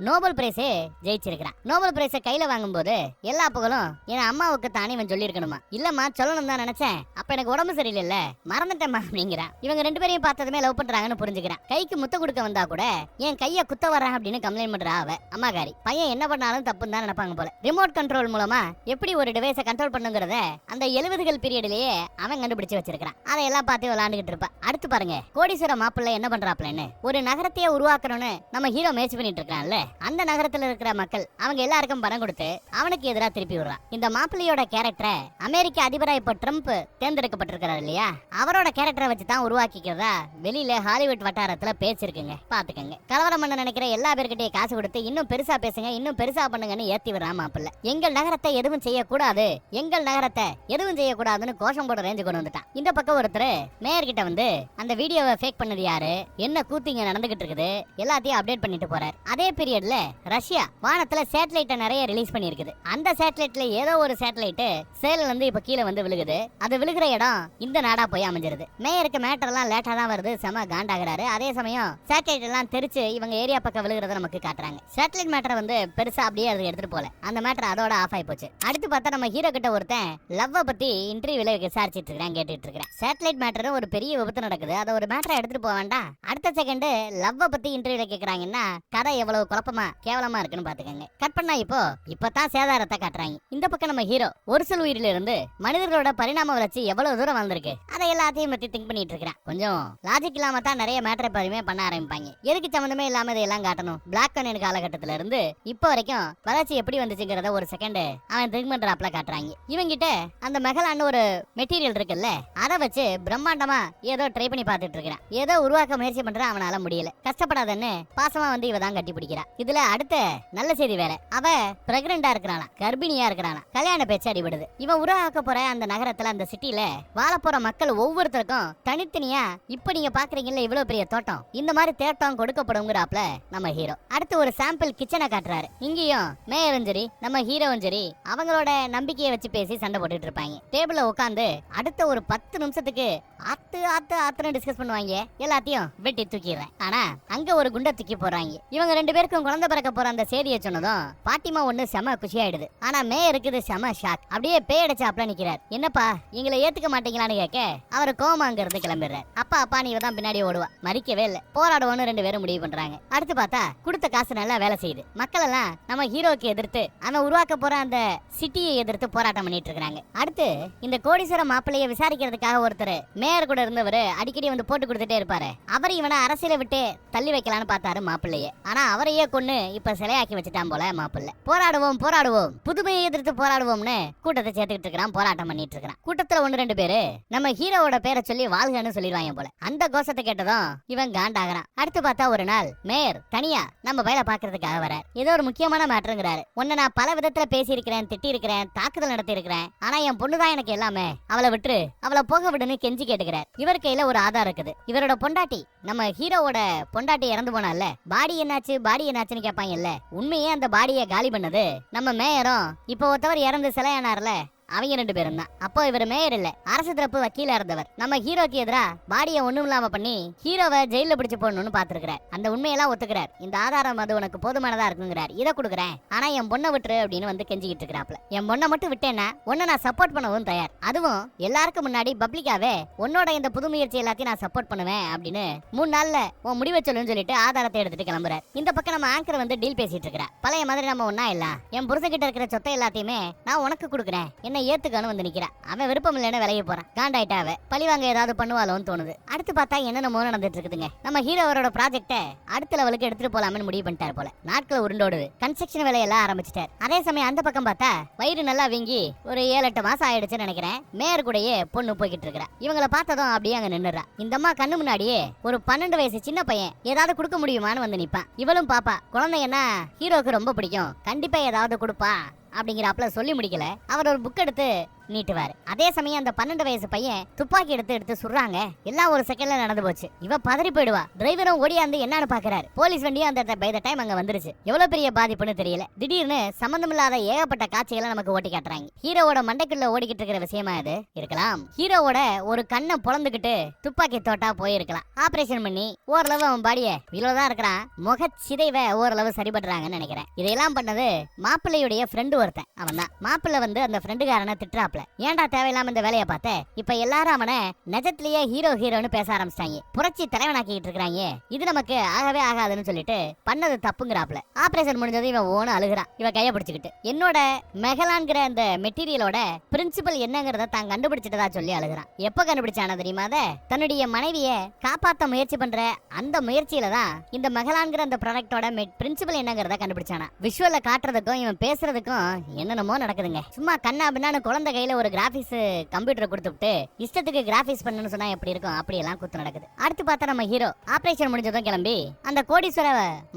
நோபல் பிரைஸே ஜெயிச்சிருக்கிறான். நோபல் பிரைஸை கையில வாங்கும்போது எல்லா புகழும் என் அம்மாவுக்கு தானே இவன் சொல்லியிருக்கணுமா? இல்லம்மா சொல்லணும் தான் நினைச்சேன். அப்ப எனக்கு உடம்பு சரியில்லைல்ல மறந்துட்டேம்மா அப்படிங்கிறான். இவங்க ரெண்டு பேரையும் பார்த்ததுமே லவ் பண்றாங்கன்னு புரிஞ்சுக்கிறான். கைக்கு முத்த கொடுக்க வந்த கூட என் கைய குத்த வர்றாங்க அப்படின்னு கம்ப்ளைண்ட் பண்றா அவ அம்மாக்காரி பையன் என்ன பண்ணாலும் தப்புன்னு தான் நினைப்பாங்க போல. ரிமோட் கண்ட்ரோல் மூலமா எப்படி ஒரு டிவைஸை கண்ட்ரோல் பண்ணுங்கிறத அந்த எழுபதுகள் பீரியட்லயே அவன் கண்டுபிடிச்சு வச்சிருக்கான் அதையெல்லாம் பார்த்து விளையாண்டுகிட்டு இருப்பான் அடுத்து பாருங்க கோடீஸ்வர மாப்பிள்ளை என்ன பண்றாப்லன்னு. ஒரு நகரத்தையே உருவாக்கணும்னு நம்ம ஹீரோ முயற்சி பண்ணிட்டு இருக்கான்ல. அந்த நகரத்துல இருக்கிற மக்கள் அவங்க எல்லாருக்கும் பணம் கொடுத்து அவனுக்கு எதிராக திருப்பி விடுறான். இந்த மாப்பிள்ளையோட கேரக்டரை அமெரிக்க அதிபரா இப்ப ட்ரம்ப் தேர்ந்தெடுக்கப்பட்டிருக்கிறார் இல்லையா? அவரோட கேரக்டரை வச்சு தான் உருவாக்கிக்கிறதா வெளியில ஹாலிவுட் வட்டாரத்துல பேசிருக்குங்க இருக்குங்க பாத்துக்கங்க. கலவரம் பண்ண நினைக்கிற எல்லா பேர்கிட்டயும் காசு கொடுத்து இன்னும் பெருசா பேசுங்க இன்னும் பெருசா பண்ணுங்கன்னு ஏத்தி விடுறான் மாப்பிள்ள. எங்கள் நகரத்தை எதுவும் செய்யக்கூடாது. எங்கள் நகரத்தை எதுவும் செய்யக்கூடாதுன்னு கோஷம் போட ரேஞ்சு கொண்டு வந்துட்டான். இந்த பக்கம் ஒருத்தர் மேயர் கிட்ட வந்து அந்த வீடியோவை ஃபேக் பண்ணது யாரு? என்ன கூத்திங்க நடந்துகிட்டு இருக்குது? எல்லாத்தையும் அப்டேட் பண்ணிட்டு போறாரு. அதே பீரியட்ல ரஷ்யா வானத்துல சேட்டலைட்டை நிறைய ரிலீஸ் பண்ணியிருக்குது. அந்த சேட்டலைட்ல ஏதோ ஒரு சேட்டலைட் சேலல இருந்து இப்ப கீழே வந்து விழுகுது. அது விழுகிற இடம் இந்த நாடா போய் அமைஞ்சிருது. மேயருக்கு மேட்டர் எல்லாம் லேட்டா தான் வருது. செம காண்டாகிறாரு. அதே சமயம் சேட்டலைட் எல்லாம் தெரிச்சு இவங்க ஏரியா பக்கம் விழுகிறத நமக்கு காட்டுறாங்க. சேட்டலைட் மேட்டரை வந்து பெருசா அப்படியே அது எடுத்துட்டு போல அந்த மேட்டர் அதோட ஆஃப் ஆகி போச்சு. அடுத்து பார்த்தா நம்ம ஹீரோ கிட்ட ஒருத்தன் லவ்வை பத்தி இன்டர்வியூல விசாரிச்சிட்டு இருக்கிறேன் கேட்டுட்டு இருக்கிறேன். சேட்டலைட் மேட்டரும் ஒரு பெரிய விபத்து நடக்குது. அதை ஒரு மேட்டரை எடுத்துட்டு போக வேண்டாம். அடுத்த செகண்ட் லவ் பத்தி இன்டர்வியூல கேக்குறாங்கன்னா கதை எவ்வளவு குழப்பமா கேவலமா இருக்குன்னு பாத்துக்கங்க கட் பண்ணா இப்போ இப்பதான் சேதாரத்தை காட்டுறாங்க. இந்த பக்கம் நம்ம ஹீரோ ஒரு சில உயிரில இருந்து மனிதர்களோட பரிணாம வளர்ச்சி எவ்வளவு தூரம் வந்திருக்கு அதை எல்லாத்தையும் பத்தி திங்க் பண்ணிட்டு இருக்கிறேன். கொஞ்சம் லாஜிக் இல்லாம தான் நிறைய மேட்டர் எப்போதுமே பண்ண ஆரம்பிப்பாங்க. எதுக்கு சம்மந்தமே இல்லாம இதையெல்லாம் காட்டணும்? பிளாக் அண்ட் காலகட்டத்துல இருந்து இப்போ வரைக்கும் வளர்ச்சி எப்படி வந்துச்சுங்கிறத ஒரு செகண்ட் அவன் திங்க் பண்றாப்ல காட்டுறாங்க. இவங்கிட்ட அந்த மெகலான்னு ஒரு மெட்டீரியல் இருக்குல்ல அதை வச்சு பிரம்மாண்டமா ஏதோ ட்ரை பண்ணி பார்த்துட்டு இருக்கிறான். ஏதோ உருவாக்க முயற்சி பண்ற அவனால முடியல. கஷ்டப்படாதன்னு பாசமா வந்து இவ தான் கட்டி பிடிக்கிறா. இதுல அடுத்த நல்ல செய்தி வேற. அவ பிரெக்னண்டா இருக்கிறானா கர்ப்பிணியா இருக்கிறானா கல்யாண பேச்சு அடிபடுது. இவன் உருவாக்க போற அந்த நகரத்துல அந்த சிட்டில வாழ போற மக்கள் ஒவ்வொருத்தருக்கும் தனித்தனியா இப்ப நீங்க பாக்குறீங்கல்ல இவ்வளவு பெரிய தோட்டம். இந்த மாதிரி தேட்டம் கொடுக்கப்படுங்கிறாப்ல நம்ம ஹீரோ அடுத்து ஒரு சாம்பிள் கிச்சனை காட்டுறாரு. இங்கேயும் மேயரும் சரி நம்ம ஹீரோவும் சரி அவங்களோட நம்பிக்கையை வச்சு பேசி சண்டை போட்டுட்டு இருப்பாங்க. டேபிள்ல உட்காந்து அடுத்த ஒரு பத்து நிமிஷத்துக்கு ஆத்து ஆத்து ஆத்துன்னு டிஸ்கஸ் பண்ணுவாங்க. எல்லாத்தையும் வெட்டி தூக்கிடுறேன் ஆனா அங்க ஒரு குண்டை தூக்கி போறாங்க இவங்க ரெண்டு பேருக்கும் குழந்தை பிறக்க போற அந்த செய்தியை சொன்னதும் பாட்டிமா ஒண்ணு செம குஷியாயிடுது. ஆனா மே இருக்குது செம ஷாக் அப்படியே பேயடிச்சாப்ல நிக்கிறார். என்னப்பா எங்களை ஏத்துக்க மாட்டீங்களான்னு கேட்க அவர் கோமாங்கிறது அங்க இருந்து அப்பா அப்பா நீ தான் பின்னாடி ஓடுவா. மறிக்கவே இல்லை. போராடுவோன்னு ரெண்டு பேரும் முடிவு பண்றாங்க. அடுத்து பார்த்தா கொடுத்த காசு நல்லா வேலை செய்யுது. மக்கள் எல்லாம் நம்ம ஹீரோக்கு எதிர்த்து அவன் உருவாக்க போற அந்த சிட்டியை எதிர்த்து போராட்டம் பண்ணிட்டு இருக்காங்க அடுத்து இந்த கோடீஸ்வர மாப்பிள்ளைய விசாரிக்கிறதுக்காக ஒருத்தர் மேயர் கூட இருந்தவர் அடிக்கடி வந்து போட்டு கொடுத்துட்டே இருப்பாரு. அவர் இவனை அரசியலை விட்டு தள்ளி வைக்கலாம்னு பார்த்தாரு மாப்பிள்ளைய. ஆனா அவரையே கொண்டு இப்ப சிலையாக்கி வச்சுட்டான் போல மாப்பிள்ளை. போராடுவோம் போராடுவோம். புதுமையை எதிர்த்து போராடுவோம்னு கூட்டத்தை சேர்த்துக்கிட்டு இருக்கிறான் போராட்டம் பண்ணிட்டு இருக்கிறான். கூட்டத்துல ஒன்னு ரெண்டு பேரு நம்ம ஹீரோவோட பேரை சொல்லி வாழ்கன்னு சொல்லிடுவாங்க போல. அந்த கோஷத்தை கேட்டதும் இவன் காண்டாகிறான். அடுத்து பார்த்தா ஒரு நாள் மேயர் தனியா நம்ம வயலை பாக்குறதுக்காக வர. ஏதோ ஒரு முக்கியமான மேட்டருங்கிறாரு. உன்னை நான் பல விதத்துல பேசியிருக்கிறேன் திட்டிருக்கிறேன் தாக்குதல் நடத்திருக்கிறேன் ஆனா என் பொண்ணுதான் எனக்கு எல்லாமே. அவளை விட்டுரு. அவளை போக விடுன்னு கெஞ்சி கேட்டுக்கிறார். இவர் கையில ஒரு ஆதாரம் இருக்குது. இவரோட பொண்டாட்டி நம்ம ஹீரோவோட பொண்டாட்டி இறந்து போனால பாடி என்னாச்சு? பாடி என்னாச்சுன்னு கேட்பாங்கல்ல? உண்மையே அந்த பாடியை காலி பண்ணது நம்ம மேயரும். இப்போ ஒருத்தவர் இறந்து சிலையானார்ல? அவங்க ரெண்டு பேரும் தான். அப்போ இவர் மேயர் இல்ல அரசு தரப்பு வக்கீலா இருந்தவர். நம்ம ஹீரோக்கு எதிரா பாடிய ஒண்ணும் இல்லாம பண்ணி ஹீரோவை ஜெயில பிடிச்சு போடணும்னு பாத்துருக்கிறார். அந்த உண்மையெல்லாம் ஒத்துக்கிறார். இந்த ஆதாரம் அது உனக்கு போதுமானதா இருக்குங்கிறார். இதை கொடுக்குறேன். ஆனா என் பொண்ணை விட்டுரு அப்படின்னு வந்து கெஞ்சிக்கிட்டு இருக்கிறாப்ல என் பொண்ணை மட்டும் விட்டேன்னா உன்னை நான் சப்போர்ட் பண்ணவும் தயார். அதுவும் எல்லாருக்கும் முன்னாடி பப்ளிக்காவே உன்னோட இந்த புது முயற்சி எல்லாத்தையும் நான் சப்போர்ட் பண்ணுவேன் அப்படின்னு மூணு நாள்ல உன் முடிவை சொல்லுன்னு சொல்லிட்டு ஆதாரத்தை எடுத்துட்டு கிளம்புறாரு. இந்த பக்கம் நம்ம ஆங்கர் வந்து டீல் பேசிட்டு இருக்கிறா பழைய மாதிரி நம்ம ஒன்னா இல்ல. என் புருஷன் இருக்கிற சொத்தை எல்லாத்தையுமே நான் உனக்கு கொடுக்குறேன். என்ன ஏத்துக்கானு வந்து நிக்கிறா. அவன் விருப்பம் இல்லைன்னு விலைய போறான். காண்டாயிட்டா அவ. பழிவாங்க ஏதாவது பண்ணுவாளோன்னு தோணுது. அடுத்து பார்த்தா என்னென்னமோ நடந்துட்டு இருக்குதுங்க நம்ம ஹீரோவரோட ப்ராஜெக்ட்டை அடுத்த லெவலுக்கு எடுத்துட்டு போலாம்னு முடிவு பண்ணிட்டார் போல. நாட்கள் உருண்டோடுது. கன்ஸ்ட்ரக்ஷன் வேலையெல்லாம் ஆரம்பிச்சிட்டார். அதே சமயம் அந்த பக்கம் பார்த்தா வயிறு நல்லா வீங்கி ஒரு ஏழு எட்டு மாசம் ஆயிடுச்சுன்னு நினைக்கிறேன். மேயர் கூடயே பொண்ணு போய்கிட்டு இருக்கிறா. இவங்கள பார்த்ததும் அப்படியே அங்க நின்னுறா இந்த அம்மா கண்ணு முன்னாடியே ஒரு பன்னெண்டு வயசு சின்ன பையன் ஏதாவது கொடுக்க முடியுமான்னு வந்து நிப்பான். இவளும் பாப்பா குழந்தைங்கன்னா ஹீரோக்கு ரொம்ப பிடிக்கும். கண்டிப்பா ஏதாவது கொடுப்பா. அப்படிங்கிறாப்புல சொல்லி முடிக்கல. அவர் ஒரு புக் எடுத்து நீட்டுவாரு. அதே சமயம் அந்த பன்னெண்டு வயசு பையன் துப்பாக்கி எடுத்து எடுத்து சுடுறாங்க. எல்லாம் ஒரு செகண்ட்ல நடந்து போச்சு. இவ பதறி போயிடுவா. டிரைவரும் ஓடியாந்து என்னன்னு பாக்குறாரு. போலீஸ் வண்டியும் அந்த பை த டைம் அங்க வந்துருச்சு. எவ்வளவு பெரிய பாதிப்புன்னு தெரியல. திடீர்னு சம்பந்தமில்லாத ஏகப்பட்ட காட்சிகளை நமக்கு ஓட்டி காட்டுறாங்க. ஹீரோவோட மண்டைக்குள்ள ஓடிக்கிட்டு இருக்கிற விஷயமா இது? இருக்கலாம். ஹீரோவோட ஒரு கண்ணை பொழந்துகிட்டு துப்பாக்கி தோட்டா போயிருக்கலாம். ஆபரேஷன் பண்ணி ஓரளவு அவன் பாடிய இவ்வளவுதான் இருக்கிறான். முக சிதைவை ஓரளவு சரிபடுறாங்கன்னு நினைக்கிறேன். இதையெல்லாம் பண்ணது மாப்பிள்ளையுடைய ஃப்ரெண்டு ஒருத்தன். அவன் தான் மாப்பிள்ளை வந்து அந்த ஃப்ரெண்டுக்காரனை திட்டுறாப்ல. ஏன்டா தேவையில்லாம இந்த வேலையை பார்த்த? இப்ப எல்லாரும் அவனை நிஜத்திலேயே ஹீரோ ஹீரோன்னு பேச ஆரம்பிச்சிட்டாங்க. புரட்சி தலைவனாக்கிட்டு இருக்காங்க இது நமக்கு ஆகவே ஆகாதுன்னு சொல்லிட்டு பண்ணது தப்புங்கிறாப்ல ஆபரேஷன் முடிஞ்சது இவன் ஓன அழுகிறான். இவன் கைய பிடிச்சிக்கிட்டு. என்னோட மெகலான்கிற அந்த மெட்டீரியலோட பிரின்சிபல் என்னங்கிறத தான் கண்டுபிடிச்சிட்டதா சொல்லி அழுகுறான். எப்ப கண்டுபிடிச்சான தெரியுமா அத? தன்னுடைய மனைவிய காப்பாத்த முயற்சி பண்ற அந்த முயற்சியில தான் இந்த மெகலான்கிற அந்த ப்ராடக்டோட பிரின்சிபல் என்னங்கிறத கண்டுபிடிச்சானா. விஷுவல காட்டுறதுக்கும் இவன் பேசுறதுக்கும் என்னென்னமோ நடக்குதுங்க. சும்மா கண்ணா பின்னான்னு குழந்தை கையில ஒரு கிராபிக்ஸ் கம்ப்யூட்டர் கொடுத்துட்டு இஷ்டத்துக்கு கிராபிக்ஸ் பண்ணணும்னு சொன்னா எப்படி இருக்கும்? அப்படி எல்லாம் குத்து நடக்குது. அடுத்து பார்த்தா நம்ம ஹீரோ ஆபரேஷன் முடிஞ்சதும் கிளம்பி அந்த கோடீஸ்வர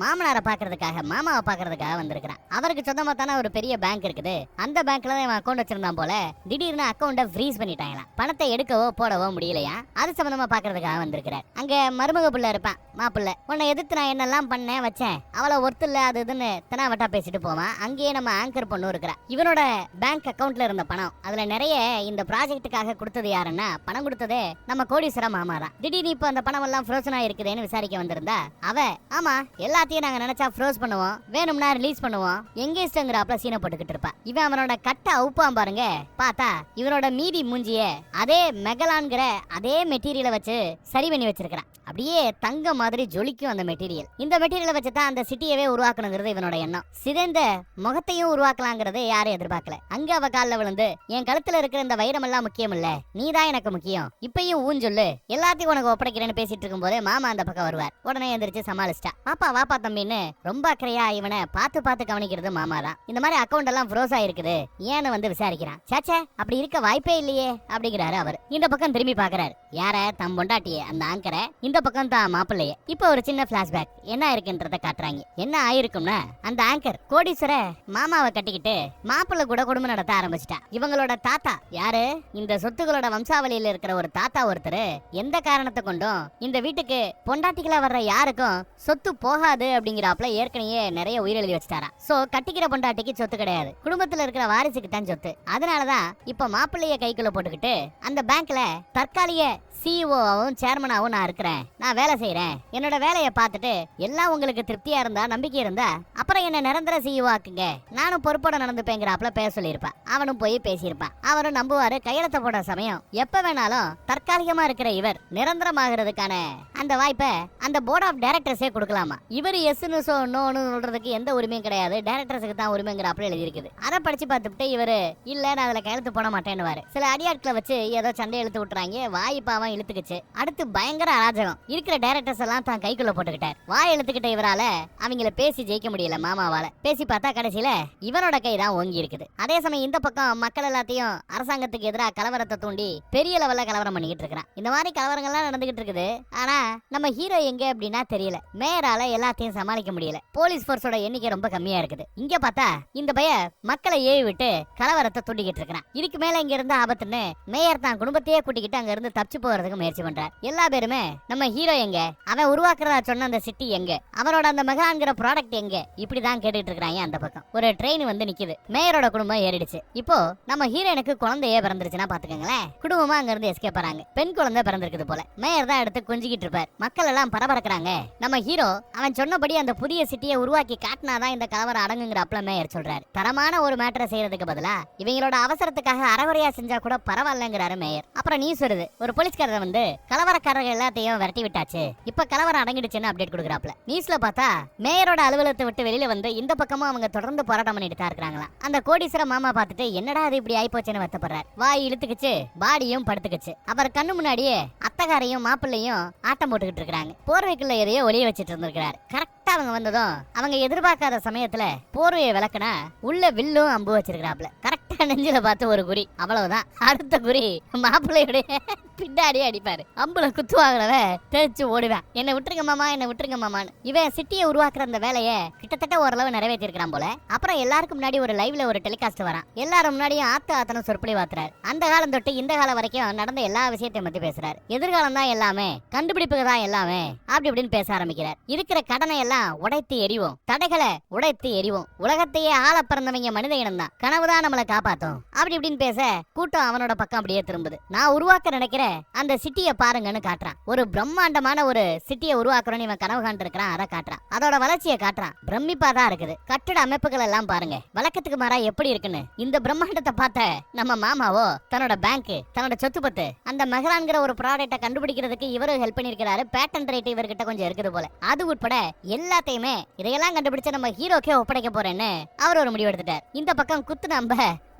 மாமனாரை பாக்குறதுக்காக மாமாவை பாக்குறதுக்காக வந்திருக்கிறான். அவருக்கு சொந்தமாத்தான தானே ஒரு பெரிய பேங்க் இருக்குது. அந்த பேங்க்ல தான் இவன் அக்கௌண்ட் வச்சிருந்தான் போல திடீர்னு அக்கௌண்ட்டை ஃப்ரீஸ் பண்ணிட்டாங்களாம். பணத்தை எடுக்கவோ போடவோ முடியலையா? அது சம்பந்தமா பாக்குறதுக்காக வந்திருக்கிறார். அங்க மருமக புள்ள இருப்பான் மாப்பிள்ள. உன்னை எதிர்த்து நான் என்னெல்லாம் பண்ணேன் வச்சேன்? அவளை ஒருத்தர் இல்ல அது இதுன்னு தெனாவட்டா பேசிட்டு போவான். அங்கேயே நம்ம ஆங்கர் பொண்ணு இருக்கிறா. இவனோட பேங்க் அக்கவுண்ட்ல இருந்த பணம் அதுல நிறைய இந்த ப்ராஜெக்ட்டுக்காக கொடுத்தது யாருன்னா பணம் கொடுத்ததே நம்ம கோடீஸ்வர மாமா தான் திடீர்னு இப்போ அந்த பணம் எல்லாம் ஃப்ரோசனா இருக்குதேன்னு விசாரிக்க வந்திருந்தா அவ ஆமா எல்லாத்தையும் நாங்க நினைச்சா ஃப்ரோஸ் பண்ணுவோம் வேணும்னா ரிலீஸ் பண்ணுவோம் எங்கே இஷ்டங்கிறாப்ல சீனை போட்டுக்கிட்டு இருப்பா. இவன் அவனோட கட்ட அவுப்பான் பாருங்க பார்த்தா இவனோட மீதி மூஞ்சிய அதே மெகலான்கிற அதே மெட்டீரியலை வச்சு சரி பண்ணி வச்சிருக்கிறான். அப்படியே தங்க மாதிரி ஜொலிக்கும் அந்த மெட்டீரியல் இந்த மெட்டீரியலை வச்சு தான் அந்த சிட்டியவே உருவாக்கணுங்கிறது இவனோட எண்ணம். சிதைந்த முகத்தையும் உருவாக்கலாங்கிறது யாரும் எதிர்பார்க்கல. அங்க அவ காலில் விழுந்து என் என் கழுத்துல இருக்கிற இந்த வைரம் எல்லாம் முக்கியம் இல்ல நீ தான் எனக்கு முக்கியம். இப்பயும் ஊன் சொல்லு. எல்லாத்தையும் உனக்கு ஒப்படைக்கிறேன்னு பேசிட்டு இருக்கும்போது மாமா அந்த பக்கம் வருவார். உடனே எந்திரிச்சு சமாளிச்சிட்டா. வாப்பா வாப்பா தம்பின்னு ரொம்ப அக்கறையா இவனை பார்த்து பார்த்து கவனிக்கிறது மாமா தான். இந்த மாதிரி அக்கவுண்ட் எல்லாம் ஃப்ரோஸ் ஆயிருக்குது. ஏன்னு வந்து விசாரிக்கிறான். சேச்சே அப்படி இருக்க வாய்ப்பே இல்லையே அப்படிங்கிறாரு அவர். இந்த பக்கம் திரும்பி பாக்குறாரு யார? தம் பொண்டாட்டிய அந்த ஆங்கரை இந்த பக்கம் தான் மாப்பிள்ளையே. இப்போ ஒரு சின்ன பிளாஷ்பேக் என்ன இருக்குன்றத காட்டுறாங்க. என்ன ஆயிருக்கும்னா அந்த ஆங்கர் கோடீஸ்வர மாமாவை கட்டிக்கிட்டு மாப்பிள்ளை கூட குடும்பம் நடத்த ஆரம்பிச்சிட்டா. இவங்களோட தாத்தா. யாரு? இந்த சொத்துக்களோட வம்சாவளியில இருக்கிற ஒரு தாத்தா ஒருத்தர். எந்த காரணத்தை கொண்டும் இந்த வீட்டுக்கு பொண்டாட்டிகளா வர்ற யாருக்கும் சொத்து போகாது அப்படிங்கிறாப்ல ஏற்கனவே நிறைய உயிரெழுதி வச்சுட்டாரா. சோ கட்டிக்கிற பொண்டாட்டிக்கு சொத்து கிடையாது. குடும்பத்துல இருக்கிற வாரிசுக்கு தான் சொத்து. அதனாலதான் இப்ப மாப்பிள்ளைய கைக்குள்ள போட்டுக்கிட்டு அந்த பேங்க்ல தற்காலிக சிஇஓவும் சேர்மனாகவும் நான் இருக்கிறேன். நான் வேலை செய்கிறேன் என்னோட வேலையை பார்த்துட்டு எல்லாம் உங்களுக்கு திருப்தியாக இருந்தா நம்பிக்கை இருந்தா அப்புறம் என்ன நிரந்தர சிஇஓ ஆக்குங்க. நானும் பொறுப்போட நடந்துப்பேங்கிறாப்புல பேச சொல்லியிருப்பேன். அவனும் போய் பேசியிருப்பான். அவரும் நம்புவாரு கையெழுத்த போட சமயம். எப்போ வேணாலும் தற்காலிகமாக இருக்கிற இவர் நிரந்தரமாகிறதுக்கான அந்த வாய்ப்பை அந்த போர்ட் ஆஃப் டைரக்டர்ஸே கொடுக்கலாமா? இவர் எஸ்னு சோ நோன்னு சொல்றதுக்கு எந்த உரிமையும் கிடையாது. டைரக்டர்ஸுக்கு தான் உரிமைங்கிறாப்புல எழுதியிருக்குது. அதை படிச்சு பார்த்துட்டு இவர் இல்லை நான் அதில் கையெழுத்து போட மாட்டேன்னு சில அடியாட்களை வச்சு ஏதோ சண்டை இழுத்து விட்டுறாங்க. வாய்ப்பாவும் இழுத்துக்குச்சு. அடுத்து பயங்கர அராஜகம். இருக்கிற டைரக்டர்ஸ் எல்லாம் தான் கைக்குள்ள போட்டுக்கிட்டார். வாய் இழுத்துக்கிட்ட இவரால அவங்கள பேசி ஜெயிக்க முடியல மாமாவால. பேசி பார்த்தா கடைசியில இவரோட கை தான் ஓங்கி இருக்குது. அதே சமயம் இந்த பக்கம் மக்கள் எல்லாத்தையும் அரசாங்கத்துக்கு எதிராக கலவரத்தை தூண்டி பெரிய லெவல்ல கலவரம் பண்ணிக்கிட்டு இருக்கிறான். இந்த மாதிரி கலவரங்கள்லாம் நடந்துகிட்டு இருக்குது. ஆனா நம்ம ஹீரோ எங்க அப்படின்னா தெரியல. மேயரால எல்லாத்தையும் சமாளிக்க முடியல. போலீஸ் போர்ஸோட எண்ணிக்கை ரொம்ப கம்மியா இருக்குது. இங்க பார்த்தா இந்த பய மக்களை ஏவி விட்டு கலவரத்தை தூண்டிக்கிட்டு இருக்கிறான். இதுக்கு மேல இங்க இருந்து ஆபத்துன்னு மேயர் தான் குடும்பத்தையே கூட்டிக்கிட்டு அங்க இருந்து தப்பிச்சு வரதுக்கு முயற்சி பண்றார். எல்லா பேருமே நம்ம ஹீரோ எங்க? அவன் உருவாக்குறதா சொன்ன அந்த சிட்டி எங்க? அவரோட அந்த மெகாங்கிற ப்ராடக்ட் எங்க? இப்படிதான் கேட்டுட்டு இருக்கிறாங்க அந்த பக்கம். ஒரு ட்ரெயின் வந்து நிக்குது. மேயரோட குடும்பம் ஏறிடுச்சு. இப்போ நம்ம ஹீரோயினுக்கு குழந்தையே பிறந்துருச்சுன்னா பாத்துக்கோங்களேன் குடும்பமா அங்க இருந்து எஸ்கேப் ஆறாங்க. பெண் குழந்தை பிறந்திருக்குது போல. மேயர் தான் எடுத்து கொஞ்சிக்கிட்டு இருப்பார். மக்கள் எல்லாம் பரபரக்கிறாங்க. நம்ம ஹீரோ அவன் சொன்னபடி அந்த புதிய சிட்டியை உருவாக்கி காட்டினாதான் இந்த கலவரம் அடங்குங்கிற மேயர் சொல்றாரு. தரமான ஒரு மேட்டரை செய்யறதுக்கு பதிலா இவங்களோட அவசரத்துக்காக அறகுறையா செஞ்சா கூட பரவாயில்லங்கிறாரு மேயர். அப்புறம் நீ சொல்லுது ஒரு போலீஸ்காரர் வந்து கலவரக்காரர்கள் எல்லாத்தையும் விரட்டி விட்டாச்சு. இப்ப கலவரம் அடங்கிடுச்சுன்னு அப்டேட் கொடுக்குறாப்ல நியூஸ்ல பார்த்தா மேயரோட அலுவலகத்தை விட்டு வெளியில வந்து இந்த பக்கமும் அவங்க தொடர்ந்து போராட்டம் பண்ணிட்டு தான் இருக்காங்களா அந்த கோடீஸ்வர மாமா பார்த்துட்டு என்னடா அது இப்படி ஆயிப்போச்சுன்னு வருத்தப்படுறாரு. வாய் இழுத்துக்குச்சு பாடியும் படுத்துக்குச்சு. அவர் கண்ணு முன்னாடியே அத்தகாரையும் மாப்பிள்ளையும் ஆட்டம் போட்டுக்கிட்டு இருக்கிறாங்க. போர்வைக்குள்ள எதையோ ஒளிய வச்சிட்டு இருந்திருக்கிறாரு. கரெக்டா அவங்க வந்ததும் அவங்க எதிர்பார்க்காத சமயத்துல போர்வையை விளக்குனா உள்ள வில்லும் அம்பு வச்சிருக்கிறாப்ல கரெக்ட் *laughs* நெஞ்சில பார்த்து ஒரு குறி. அவ்வளவுதான். அடுத்த குறி மாப்பிள்ளையுடைய பின்னாடி அடிப்பாரு. அம்புல குத்து வாங்குறவ தெரிச்சு ஓடுவேன். என்ன விட்டுருங்க மாமா என்ன விட்டுருங்க மாமான்னு. இவன் சிட்டியை உருவாக்குற அந்த வேலையை கிட்டத்தட்ட ஓரளவு நிறைவேற்றிருக்கிறான் போல. அப்புறம் எல்லாருக்கும் முன்னாடி ஒரு லைவ்ல ஒரு டெலிகாஸ்ட் வரான். எல்லாரும் முன்னாடியும் ஆத்து ஆத்தனும் சொற்பொழி வாத்துறாரு அந்த காலம் தொட்டு இந்த காலம் வரைக்கும் நடந்த எல்லா விஷயத்தையும் பத்தி பேசுறாரு. எதிர்காலம் தான் எல்லாமே கண்டுபிடிப்புக்கு தான் எல்லாமே அப்படி இப்படின்னு பேச ஆரம்பிக்கிறார். இருக்கிற கடனை எல்லாம் உடைத்து எரிவோம் தடைகளை உடைத்து எரிவோம் உலகத்தையே ஆள பிறந்தவங்க மனித இனம் தான். கனவுதான் நம்மளை காப்பாத்தும் அப்படி இப்படின்னு பேச கூட்டம் அவனோட பக்கம் அப்படியே திரும்புது. நான் உருவாக்க நினைக்கிற அந்த சிட்டியை பாருங்கன்னு காட்டுறான். ஒரு பிரம்மாண்டமான ஒரு சிட்டியை உருவாக்குறோன்னு இவன் கனவு காண்டு இருக்கிறான் அதை காட்டுறான். அதோட வளர்ச்சியை காட்டுறான். பிரமிப்பா தான் இருக்குது. கட்டட அமைப்புகள் எல்லாம் பாருங்க. வழக்கத்துக்கு மாறா எப்படி இருக்குன்னு. இந்த பிரம்மாண்டத்தை பார்த்த நம்ம மாமாவோ தன்னோட பேங்க் தன்னோட சொத்து பத்து அந்த மெஹரான்கிற ஒரு ப்ராடக்ட்டை கண்டுபிடிக்கிறதுக்கு இவரு ஹெல்ப் பண்ணிருக்கிறாரு பேட்டன் ரேட் இவர்கிட்ட கொஞ்சம் இருக்குது போல. அது உட்பட எல்லாத்தையுமே இதையெல்லாம் கண்டுபிடிச்ச நம்ம ஹீரோக்கே ஒப்படைக்க போறேன்னு அவர் ஒரு முடிவு எடுத்துட்டார் இந்த பக்கம் குத்து நம்ப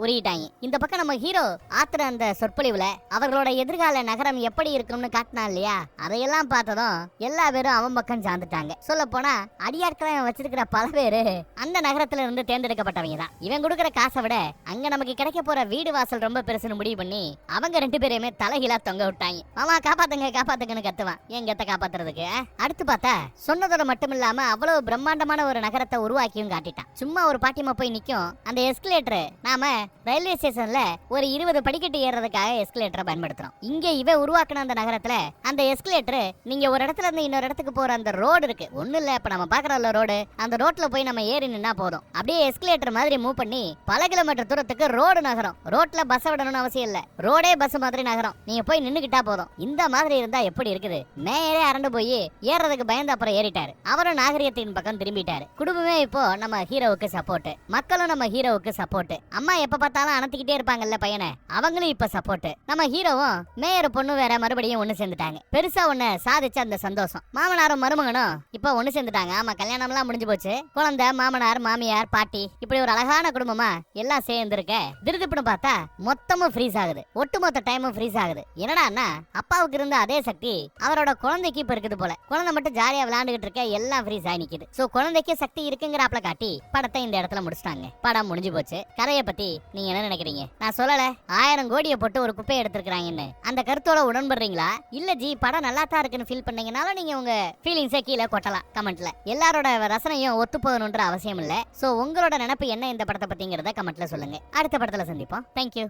உருகிட்டாங்க இந்த பக்கம் நம்ம ஹீரோ ஆத்துற அந்த சொற்பொழிவுல அவர்களோட எதிர்கால நகரம் எப்படி இருக்கும்னு காட்டினா இல்லையா? அதையெல்லாம் பார்த்ததும் எல்லா பேரும் அவன் பக்கம் சார்ந்துட்டாங்க. சொல்ல போனா அடியாட்களை வச்சிருக்கிற பல பேரு அந்த நகரத்துல இருந்து தேர்ந்தெடுக்கப்பட்டவங்க தான். இவன் கொடுக்குற காசை விட அங்க நமக்கு கிடைக்க போற வீடு வாசல் ரொம்ப பெருசுன்னு முடிவு பண்ணி அவங்க ரெண்டு பேரையுமே தலைகீழா தொங்க விட்டாங்க. மாமா காப்பாத்துங்க காப்பாத்துங்கன்னு கத்துவான். என் காப்பாத்துறதுக்கு அடுத்து பார்த்தா சொன்னதோட மட்டும் இல்லாம அவ்வளவு பிரம்மாண்டமான ஒரு நகரத்தை உருவாக்கியும் காட்டிட்டான். சும்மா ஒரு பாட்டிமா போய் நிக்கும் அந்த எஸ்கலேட்டர். நாம ரயில்வே ஸ்டேஷன்ல ஒரு இருபது படிக்கட்டு ஏறதுக்காக எஸ்கலேட்டரை பயன்படுத்துறோம். இங்க இவ உருவாக்குன அந்த நகரத்துல அந்த எஸ்கலேட்டர் நீங்க ஒரு இடத்துல இருந்து இன்னொரு இடத்துக்கு போற அந்த ரோடு இருக்கு. ஒண்ணு இல்ல இப்ப நம்ம பாக்குறோம்ல ரோடு அந்த ரோட்ல போய் நம்ம ஏறி நின்னா போதும். அப்படியே எஸ்கலேட்டர் மாதிரி மூவ் பண்ணி பல கிலோமீட்டர் தூரத்துக்கு ரோடு நகரம். ரோட்ல பஸ் விடணும்னு அவசியம் இல்ல. ரோடே பஸ் மாதிரி நகரம். நீங்க போய் நின்னுக்கிட்டா போதும். இந்த மாதிரி இருந்தா எப்படி இருக்குது? மேயரே அரண்டு போய் ஏறதுக்கு பயந்து அப்புறம் ஏறிட்டாரு. அவரும் நாகரிகத்தின் பக்கம் திரும்பிட்டாரு. குடும்பமே இப்போ நம்ம ஹீரோவுக்கு சப்போர்ட் மக்களும் நம்ம ஹீரோவுக்கு சப்போர்ட் அம்மா எப்ப பார்த்தாலும் அணத்திக்கிட்டே இருப்பாங்கல்ல பையனை? அவங்களும் இப்ப சப்போர்ட் நம்ம ஹீரோவும் மேயர் பொண்ணு வேற மறுபடியும் ஒண்ணு சேர்ந்துட்டாங்க. பெருசா ஒண்ணு சாதிச்ச அந்த சந்தோஷம். மாமனாரும் மருமகனும் இப்ப ஒண்ணு சேர்ந்துட்டாங்க. ஆமா கல்யாணம் எல்லாம் முடிஞ்சு போச்சு. குழந்தை மாமனார் மாமியார் பாட்டி இப்படி ஒரு அழகான குடும்பமா எல்லாம் சேர்ந்துருக்க திருதுப்புன்னு பார்த்தா மொத்தமும் ஃப்ரீஸ் ஆகுது. ஒட்டுமொத்த டைமும் ஃப்ரீஸ் ஆகுது. என்னடான்னா அப்பாவுக்கு இருந்த அதே சக்தி அவரோட குழந்தைக்கு இப்ப இருக்குது போல. குழந்தை மட்டும் ஜாலியா விளையாண்டுகிட்டு இருக்க எல்லாம் ஃப்ரீஸ் ஆகி நிக்குது. சோ குழந்தைக்கு சக்தி இருக்குங்கிறாப்ல காட்டி படத்தை இந்த இடத்துல முடிச்சிட்டாங்க. படம் முடிஞ்சு போச்சு. கதையை பத்தி நீங்க என்ன நினைக்கிறீங்க? நான் சொல்லல. ஆயிரம் கோடியை போட்டு ஒரு குப்பையை எடுத்திருக்கிறாங்கன்னு. அந்த கருத்தோட உடன்படுறீங்களா? இல்ல ஜி படம் நல்லா தான் இருக்குன்னு ஃபீல் பண்ணீங்கனாலும் நீங்க உங்க ஃபீலிங்ஸை கீழே கொட்டலாம் கமெண்ட்ல எல்லாரோட ரசனையும் ஒத்து போகணுன்ற அவசியம் இல்ல. சோ உங்களோட நினைப்பு என்ன இந்த படத்தை பத்திங்கிறத கமெண்ட்ல சொல்லுங்க. அடுத்த படத்துல சந்திப்போம். தேங்க்யூ